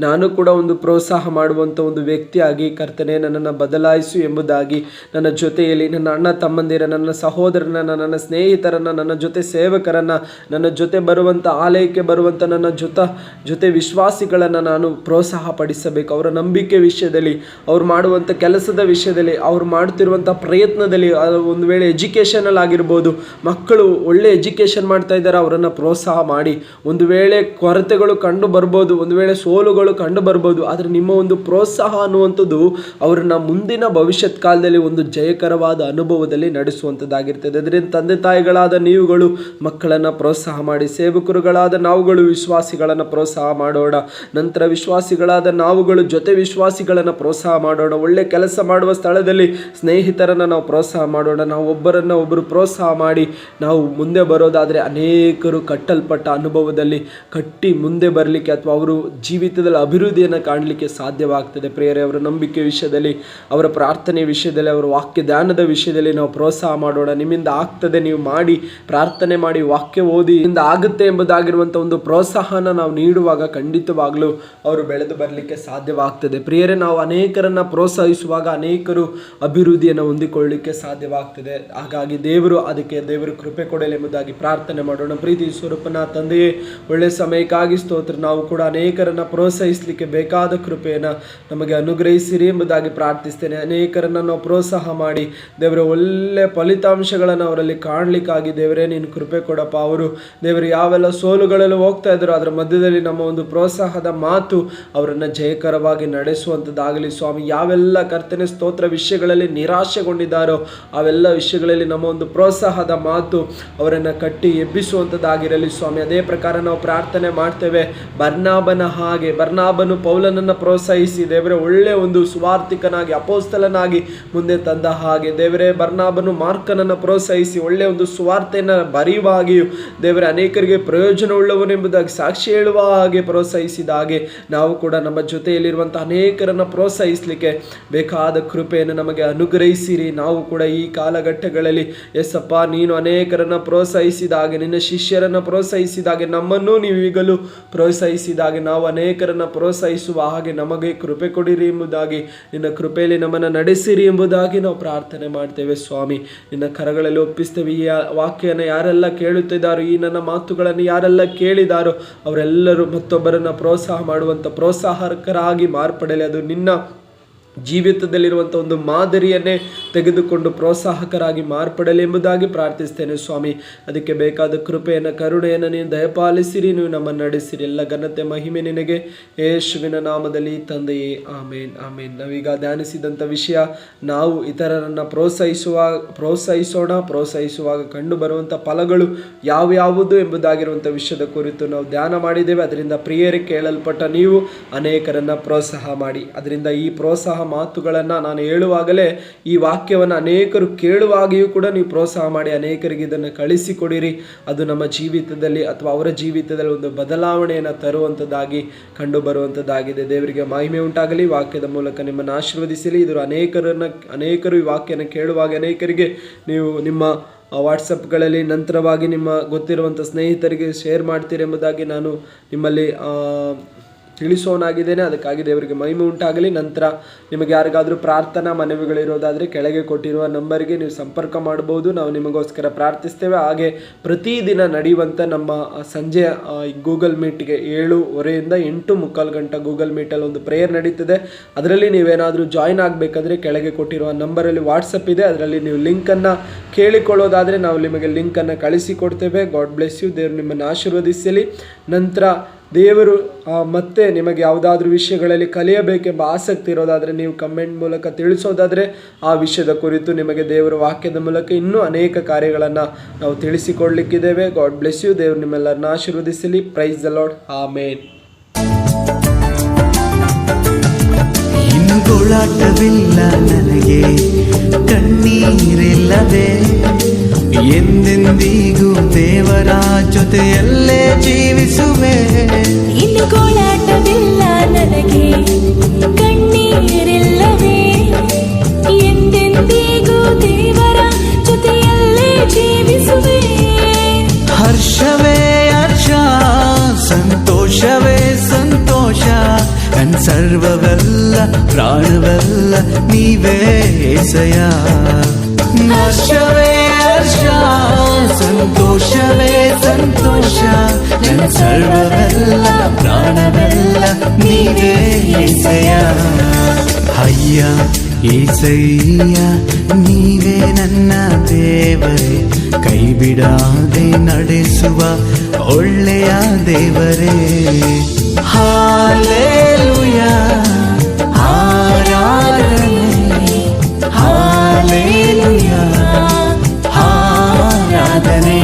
ನಾನು ಕೂಡ ಒಂದು ಪ್ರೋತ್ಸಾಹ ಮಾಡುವಂಥ ಒಂದು ವ್ಯಕ್ತಿಯಾಗಿ ಕರ್ತನೆ ನನ್ನನ್ನು ಬದಲಾಯಿಸು ಎಂಬುದಾಗಿ ನನ್ನ ಜೊತೆಯಲ್ಲಿ ನನ್ನ ಅಣ್ಣ ತಮ್ಮಂದಿರ, ನನ್ನ ಸಹೋದರನ, ನನ್ನ ಸ್ನೇಹಿತರನ್ನ, ನನ್ನ ಜೊತೆ ಸೇವಕರನ್ನ, ನನ್ನ ಜೊತೆ ಬರುವಂಥ ಆಲಯಕ್ಕೆ ಬರುವಂಥ ನನ್ನ ಜೊತೆ ಜೊತೆ ವಿಶ್ವಾಸಿಗಳನ್ನು ನಾನು ಪ್ರೋತ್ಸಾಹ ಪಡಿಸಬೇಕು ಅವರ ನಂಬಿಕೆ ವಿಷಯದಲ್ಲಿ, ಅವ್ರು ಮಾಡುವಂಥ ಕೆಲಸದ ವಿಷಯದಲ್ಲಿ, ಅವ್ರು ಮಾಡ್ತಿರುವಂಥ ಪ್ರಯತ್ನದಲ್ಲಿ ಒಂದು ವೇಳೆ ಎಜುಕೇಷನಲ್ಲಿ ಆಗಿರ್ಬೋದು, ಮಕ್ಕಳು ಒಳ್ಳೆ ಎಜುಕೇಷನ್ ಮಾಡ್ತಾ ಇದ್ದಾರೆ, ಅವರನ್ನು ಪ್ರೋತ್ಸಾಹ ಮಾಡಿ. ಒಂದು ವೇಳೆ ಕೊರತೆಗಳು ಕಂಡು ಬರ್ಬೋದು, ಒಂದು ವೇಳೆ ಸೋಲುಗಳು ಕಂಡು ಬರ್ಬೋದು, ಆದರೆ ನಿಮ್ಮ ಒಂದು ಪ್ರೋತ್ಸಾಹ ಅನ್ನುವಂಥದ್ದು ಅವ್ರನ್ನ ಮುಂದಿನ ಭವಿಷ್ಯತ್ ಕಾಲದಲ್ಲಿ ಒಂದು ಜಯಕರವಾದ ಅನುಭವದಲ್ಲಿ ನಡೆಸುವಂಥದ್ದಾಗಿರ್ತದೆ. ಅದರಿಂದ ತಂದೆ ತಾಯಿಗಳಾದ ನೀವುಗಳು ಮಕ್ಕಳನ್ನು ಪ್ರೋತ್ಸಾಹ ಮಾಡಿ, ಸೇವಕರುಗಳಾದ ನಾವುಗಳು ವಿಶ್ವಾಸಿಗಳನ್ನು ಪ್ರೋತ್ಸಾಹ ಮಾಡೋಣ. ನಂತರ ವಿಶ್ವಾಸಿಗಳಾದ ನಾವುಗಳು ಜೊತೆ ವಿಶ್ವಾಸಿಗಳನ್ನು ಪ್ರೋತ್ಸಾಹ ಮಾಡೋಣ, ಒಳ್ಳೆ ಕೆಲಸ ಮಾಡುವ ಸ್ಥಳದಲ್ಲಿ ಸ್ನೇಹಿತರನ್ನು ನಾವು ಪ್ರೋತ್ಸಾಹ ಮಾಡೋಣ, ನಾವು ಒಬ್ಬರನ್ನು ಒಬ್ಬರು ಪ್ರೋತ್ಸಾಹ ಮಾಡಿ ನಾವು ಮುಂದೆ ಬರೋದಾದರೆ ಅನೇಕರು ಕಟ್ಟಲ್ಪಟ್ಟ ಅನುಭವದಲ್ಲಿ ಕಟ್ಟಿ ಮುಂದೆ ಬರಲಿಕ್ಕೆ ಅಥವಾ ಅವರು ಜೀವಿತದಲ್ಲಿ ಅಭಿವೃದ್ಧಿಯನ್ನು ಕಾಣಲಿಕ್ಕೆ ಸಾಧ್ಯವಾಗ್ತದೆ. ಪ್ರೇಯರೆ, ಅವರ ನಂಬಿಕೆ ವಿಷಯದಲ್ಲಿ, ಅವರ ಪ್ರಾರ್ಥನೆ ವಿಷಯದಲ್ಲಿ, ಅವರ ವಾಕ್ಯ ಧ್ಯಾನದ ವಿಷಯದಲ್ಲಿ ನಾವು ಪ್ರೋತ್ಸಾಹ ಮಾಡೋಣ. ನಿಮ್ಮಿಂದ ಆಗ್ತದೆ ನೀವು ಮಾಡಿ, ಪ್ರಾರ್ಥನೆ ಮಾಡಿ, ವಾಕ್ಯ ಓದಿ ಇಂದ ಆಗುತ್ತೆ ಎಂಬುದಾಗಿರುವಂಥ ಒಂದು ಪ್ರೋತ್ಸಾಹನ ನಾವು ನೀಡುವಾಗ ಖಂಡಿತವಾಗಲೂ ಅವರು ಬೆಳೆದು ಬರಲಿಕ್ಕೆ ಸಾಧ್ಯವಾಗ್ತದೆ. ಪ್ರಿಯರೇ, ನಾವು ಅನೇಕರನ್ನು ಪ್ರೋತ್ಸಾಹಿಸುವಾಗ ಅನೇಕರು ಅಭಿವೃದ್ಧಿಯನ್ನು ಹೊಂದಿಕೊಳ್ಳಲಿಕ್ಕೆ ಸಾಧ್ಯವಾಗ್ತದೆ. ಹಾಗಾಗಿ ದೇವರು ಅದಕ್ಕೆ ದೇವರು ಕೃಪೆ ಕೊಡಲಿ ಎಂಬುದಾಗಿ ಪ್ರಾರ್ಥನೆ ಮಾಡೋಣ. ಪ್ರೀತಿ ಸ್ವರೂಪನ ತಂದೆಯೇ ಒಳ್ಳೆಯ ಸಮಯಕ್ಕಾಗಿ ಸ್ತೋತ್ರ. ನಾವು ಕೂಡ ಅನೇಕರನ್ನು ಪ್ರೋತ್ಸಾಹಿಸಲಿಕ್ಕೆ ಬೇಕಾದ ಕೃಪೆಯನ್ನು ನಮಗೆ ಅನುಗ್ರಹಿಸಿರಿ ಎಂಬುದಾಗಿ ಪ್ರಾರ್ಥಿಸ್ತೇನೆ. ಅನೇಕರನ್ನು ನಾವು ಪ್ರೋತ್ಸಾಹ ಮಾಡಿ ದೇವರ ಒಳ್ಳೆಯ ಫಲಿತಾಂಶಗಳನ್ನು ಅವರಲ್ಲಿ ಕಾಣಲಿಕ್ಕಾಗಿ ದೇವರೇ, ನೀನು ಕೃಪೆ ಕೊಡಪ್ಪ. ಅವರು ದೇವರು ಯಾವೆಲ್ಲ ಸೋಲುಗಳಲ್ಲೂ ಹೋಗ್ತಾ ಇದ್ರು ಅದರ ಮಧ್ಯದಲ್ಲಿ ನಮ್ಮ ಒಂದು ಪ್ರೋತ್ಸಾಹದ ಮಾತು ಅವರನ್ನು ಜಯಕರವಾಗಿ ನಡೆಸುವಂಥದ್ದಾಗಲಿ ಸ್ವಾಮಿ, ಯಾವೆಲ್ಲ ಕರ್ತನೆ ಸ್ತೋತ್ರ ವಿಷಯಗಳಲ್ಲಿ ನಿರಾಶೆಗೊಂಡಿದ್ದಾರೋ ಅವೆಲ್ಲ ವಿಷಯಗಳಲ್ಲಿ ನಮ್ಮ ಒಂದು ಪ್ರೋತ್ಸಾಹದ ಮಾತು ಅವರನ್ನು ಕಟ್ಟಿ ಎಬ್ಬಿಸುವಂಥದ್ದಾಗಿರಲಿ ಸ್ವಾಮಿ, ಅದೇ ಪ್ರಕಾರ ನಾವು ಪ್ರಾರ್ಥನೆ ಮಾಡ್ತೇವೆ. ಬರ್ನಾಭನ ಬರ್ನಾಬನ ಹಾಗೆ, ಬರ್ನಾಬನು ಪೌಲನನ್ನು ಪ್ರೋತ್ಸಾಹಿಸಿ ದೇವರೇ ಒಳ್ಳೆಯ ಒಂದು ಸುವಾರ್ಥಿಕನಾಗಿ, ಅಪೋಸ್ತಲನಾಗಿ ಮುಂದೆ ತಂದ ಹಾಗೆ ದೇವರೇ ಬರ್ನಾಬನು ಮಾರ್ಕನನ್ನು ಪ್ರೋತ್ಸಾಹಿಸಿ ಒಳ್ಳೆಯ ಒಂದು ಸುವಾರ್ತೆಯನ್ನು ಬರೆಯುವ ಹಾಗೆಯೂ ದೇವರೇ ಅನೇಕರಿಗೆ ಪ್ರಯೋಜನವುಳ್ಳವನೆಂಬುದಾಗಿ ಸಾಕ್ಷಿ ಹೇಳುವ ಹಾಗೆ ಪ್ರೋತ್ಸಾಹಿಸಿದ ಹಾಗೆ ನಾವು ಕೂಡ ನಮ್ಮ ಜೊತೆಯಲ್ಲಿರುವಂಥ ಅನೇಕರನ್ನು ಪ್ರೋತ್ಸಾಹಿಸಲಿಕ್ಕೆ ಬೇಕಾದ ಕೃಪೆಯನ್ನು ನಮಗೆ ಅನುಗ್ರಹಿಸಿರಿ. ನಾವು ಕೂಡ ಈ ಕಾಲಘಟ್ಟಗಳಲ್ಲಿ, ಎಸ್ಸಪ್ಪ, ನೀನು ಅನೇಕರನ್ನು ಪ್ರೋತ್ಸಾಹಿಸಿದ ಹಾಗೆ ನಿನ್ನ ಶಿಷ್ಯರನ್ನು ಪ್ರೋತ್ಸಾಹಿಸಿದಾಗೆ, ನಮ್ಮನ್ನು ನೀವು ಈಗಲೂ ಪ್ರೋತ್ಸಾಹಿಸಿದಾಗೆ, ನಾವು ಅನೇಕರನ್ನು ಪ್ರೋತ್ಸಾಹಿಸುವ ಹಾಗೆ ನಮಗೆ ಕೃಪೆ ಕೊಡಿರಿ ಎಂಬುದಾಗಿ, ನಿನ್ನ ಕೃಪೆಯಲ್ಲಿ ನಮ್ಮನ್ನು ನಡೆಸಿರಿ ಎಂಬುದಾಗಿ ನಾವು ಪ್ರಾರ್ಥನೆ ಮಾಡ್ತೇವೆ ಸ್ವಾಮಿ. ನಿನ್ನ ಕರಗಳಲ್ಲಿ ಒಪ್ಪಿಸ್ತೇವೆ, ಈ ವಾಕ್ಯನ ಯಾರೆಲ್ಲ ಕೇಳುತ್ತಿದ್ದಾರೋ, ಈ ನನ್ನ ಮಾತುಗಳನ್ನು ಯಾರೆಲ್ಲ ಕೇಳಿದಾರೋ, ಅವರೆಲ್ಲರೂ ಮತ್ತೊಬ್ಬರನ್ನು ಪ್ರೋತ್ಸಾಹ ಮಾಡುವಂಥ ಪ್ರೋತ್ಸಾಹಕರಾಗಿ ಮಾರ್ಪಡಲಿ. ಅದು ನಿನ್ನ ಜೀವಿತದಲ್ಲಿರುವಂಥ ಒಂದು ಮಾದರಿಯನ್ನೇ ತೆಗೆದುಕೊಂಡು ಪ್ರೋತ್ಸಾಹಕರಾಗಿ ಮಾರ್ಪಡಲಿ ಎಂಬುದಾಗಿ ಪ್ರಾರ್ಥಿಸ್ತೇನೆ ಸ್ವಾಮಿ. ಅದಕ್ಕೆ ಬೇಕಾದ ಕೃಪೆಯನ್ನು, ಕರುಣೆಯನ್ನು ನೀನು ದಯಪಾಲಿಸಿರಿ, ನೀವು ನಮ್ಮನ್ನು ನಡೆಸಿರಿ. ಎಲ್ಲ ಘನತೆ, ಮಹಿಮೆ ನಿನಗೆ. ಯೇಸುವಿನ ನಾಮದಲ್ಲಿ ತಂದೆಯೇ, ಆಮೇನ್ ಆಮೇನ್. ನಾವೀಗ ಧ್ಯಾನಿಸಿದಂಥ ವಿಷಯ, ನಾವು ಇತರರನ್ನು ಪ್ರೋತ್ಸಾಹಿಸುವ, ಪ್ರೋತ್ಸಾಹಿಸೋಣ, ಪ್ರೋತ್ಸಾಹಿಸುವಾಗ ಕಂಡು ಬರುವಂಥ ಫಲಗಳು ಯಾವ್ಯಾವುದು ಎಂಬುದಾಗಿರುವಂಥ ವಿಷಯದ ಕುರಿತು ನಾವು ಧ್ಯಾನ ಮಾಡಿದ್ದೇವೆ. ಅದರಿಂದ ಪ್ರಿಯರಿಗೆ ಕೇಳಲ್ಪಟ್ಟ ನೀವು ಅನೇಕರನ್ನು ಪ್ರೋತ್ಸಾಹ ಮಾಡಿ. ಅದರಿಂದ ಈ ಪ್ರೋತ್ಸಾಹ ಮಾತುಗಳನ್ನು ನಾನು ಹೇಳುವಾಗಲೇ ಈ ವಾಕ್ಯವನ್ನು ಅನೇಕರು ಕೇಳುವಾಗಿಯೂ ಕೂಡ ನೀವು ಪ್ರೋತ್ಸಾಹ ಮಾಡಿ, ಅನೇಕರಿಗೆ ಇದನ್ನು ಕಳಿಸಿಕೊಡಿರಿ. ಅದು ನಮ್ಮ ಜೀವಿತದಲ್ಲಿ ಅಥವಾ ಅವರ ಜೀವಿತದಲ್ಲಿ ಒಂದು ಬದಲಾವಣೆಯನ್ನು ತರುವಂಥದ್ದಾಗಿ ಕಂಡು ಬರುವಂಥದ್ದಾಗಿದೆ ದೇವರಿಗೆ ಮಹಿಮೆ ಉಂಟಾಗಲಿ. ವಾಕ್ಯದ ಮೂಲಕ ನಿಮ್ಮನ್ನು ಆಶೀರ್ವದಿಸಲಿ. ಇದರ ಅನೇಕರನ್ನು, ಅನೇಕರು ಈ ವಾಕ್ಯನ ಕೇಳುವಾಗ, ಅನೇಕರಿಗೆ ನೀವು ನಿಮ್ಮ ವಾಟ್ಸಪ್ಗಳಲ್ಲಿ ನಂತರವಾಗಿ ನಿಮ್ಮ ಗೊತ್ತಿರುವಂಥ ಸ್ನೇಹಿತರಿಗೆ ಶೇರ್ ಮಾಡ್ತೀರಿ ಎಂಬುದಾಗಿ ನಾನು ನಿಮ್ಮಲ್ಲಿ ತಿಳಿಸೋನಾಗಿದ್ದೇನೆ, ಅದಕ್ಕಾಗಿ ದೇವರಿಗೆ ಮಹಿಮೆ ಉಂಟಾಗಲಿ. ನಂತರ ನಿಮಗೆ ಯಾರಿಗಾದರೂ ಪ್ರಾರ್ಥನಾ ಮನವಿಗಳಿರೋದಾದರೆ ಕೆಳಗೆ ಕೊಟ್ಟಿರುವ ನಂಬರ್ಗೆ ನೀವು ಸಂಪರ್ಕ ಮಾಡ್ಬೋದು. ನಾವು ನಿಮಗೋಸ್ಕರ ಪ್ರಾರ್ಥಿಸ್ತೇವೆ. ಹಾಗೆ ಪ್ರತಿದಿನ ನಡೆಯುವಂಥ ನಮ್ಮ ಸಂಜೆ ಗೂಗಲ್ ಮೀಟ್ಗೆ ಏಳುವರೆಯಿಂದ ಎಂಟು ಮುಕ್ಕಾಲು ಗಂಟೆ ಗೂಗಲ್ ಮೀಟಲ್ಲಿ ಒಂದು ಪ್ರೇಯರ್ ನಡೀತದೆ. ಅದರಲ್ಲಿ ನೀವೇನಾದರೂ ಜಾಯ್ನ್ ಆಗಬೇಕಾದ್ರೆ ಕೆಳಗೆ ಕೊಟ್ಟಿರುವ ನಂಬರಲ್ಲಿ ವಾಟ್ಸಪ್ ಇದೆ. ಅದರಲ್ಲಿ ನೀವು ಲಿಂಕನ್ನು ಕೇಳಿಕೊಳ್ಳೋದಾದರೆ ನಾವು ನಿಮಗೆ ಲಿಂಕನ್ನು ಕಳಿಸಿಕೊಡ್ತೇವೆ ಗಾಡ್ ಬ್ಲೆಸ್ ಯು. ದೇವರು ನಿಮ್ಮನ್ನು ಆಶೀರ್ವದಿಸಲಿ. ನಂತರ ದೇವರು ಮತ್ತೆ ನಿಮಗೆ ಯಾವುದಾದ್ರೂ ವಿಷಯಗಳಲ್ಲಿ ಕಲಿಯಬೇಕೆಂಬ ಆಸಕ್ತಿ ಇರೋದಾದರೆ ನೀವು ಕಮೆಂಟ್ ಮೂಲಕ ತಿಳಿಸೋದಾದರೆ ಆ ವಿಷಯದ ಕುರಿತು ನಿಮಗೆ ದೇವರ ವಾಕ್ಯದ ಮೂಲಕ ಇನ್ನೂ ಅನೇಕ ಕಾರ್ಯಗಳನ್ನು ನಾವು ತಿಳಿಸಿಕೊಡ್ಲಿಕ್ಕಿದ್ದೇವೆ. ಗಾಡ್ ಬ್ಲೆಸ್ ಯು ದೇವರು ನಿಮ್ಮೆಲ್ಲರನ್ನ ಆಶೀರ್ವದಿಸಲಿ. ಪ್ರೈಸ್ ದ ಲಾಡ್ ಆಮೇನ್ ಗೋಳಾಟವಿಲ್ಲ ನನಗೆ ಕಣ್ಣೀರಿಲ್ಲದೆ. ಎಂದೆಂದಿಗೂ ದೇವರ ಜೊತೆಯಲ್ಲೇ ಜೀವಿಸುವೆ. ಇನ್ನು ಗೋಳಾಟವಿಲ್ಲ ನನಗೆ ಕಣ್ಣೀರಿಲ್ಲವೇ ಎಂದೆಂದಿಗೂ ದೇವರ ಜೊತೆಯಲ್ಲೇ ಜೀವಿಸುವೆ. ಹರ್ಷವೇ ಹರ್ಷ ಸಂತೋಷವೇ ಸರ್ವವೆಲ್ಲ ಪ್ರಾಣವೆಲ್ಲ ನೀವೇ ಏಸಯ ಹರ್ಷವೇ ಹರ್ಷ ಸಂತೋಷವೇ ಸಂತೋಷ ನನ್ ಸರ್ವವೆಲ್ಲ ಪ್ರಾಣವೆಲ್ಲ ನೀವೇ ಏಸಯ ಅಯ್ಯ ಏಸಯ್ಯ ನೀವೇ ನನ್ನ ದೇವರೇ ಕೈ ಬಿಡಾದೆ ನಡೆಸುವ ಒಳ್ಳೆಯ ದೇವರೇ ಹಾಲೇಲು ഹല്ലേലൂയ ആരാധനേ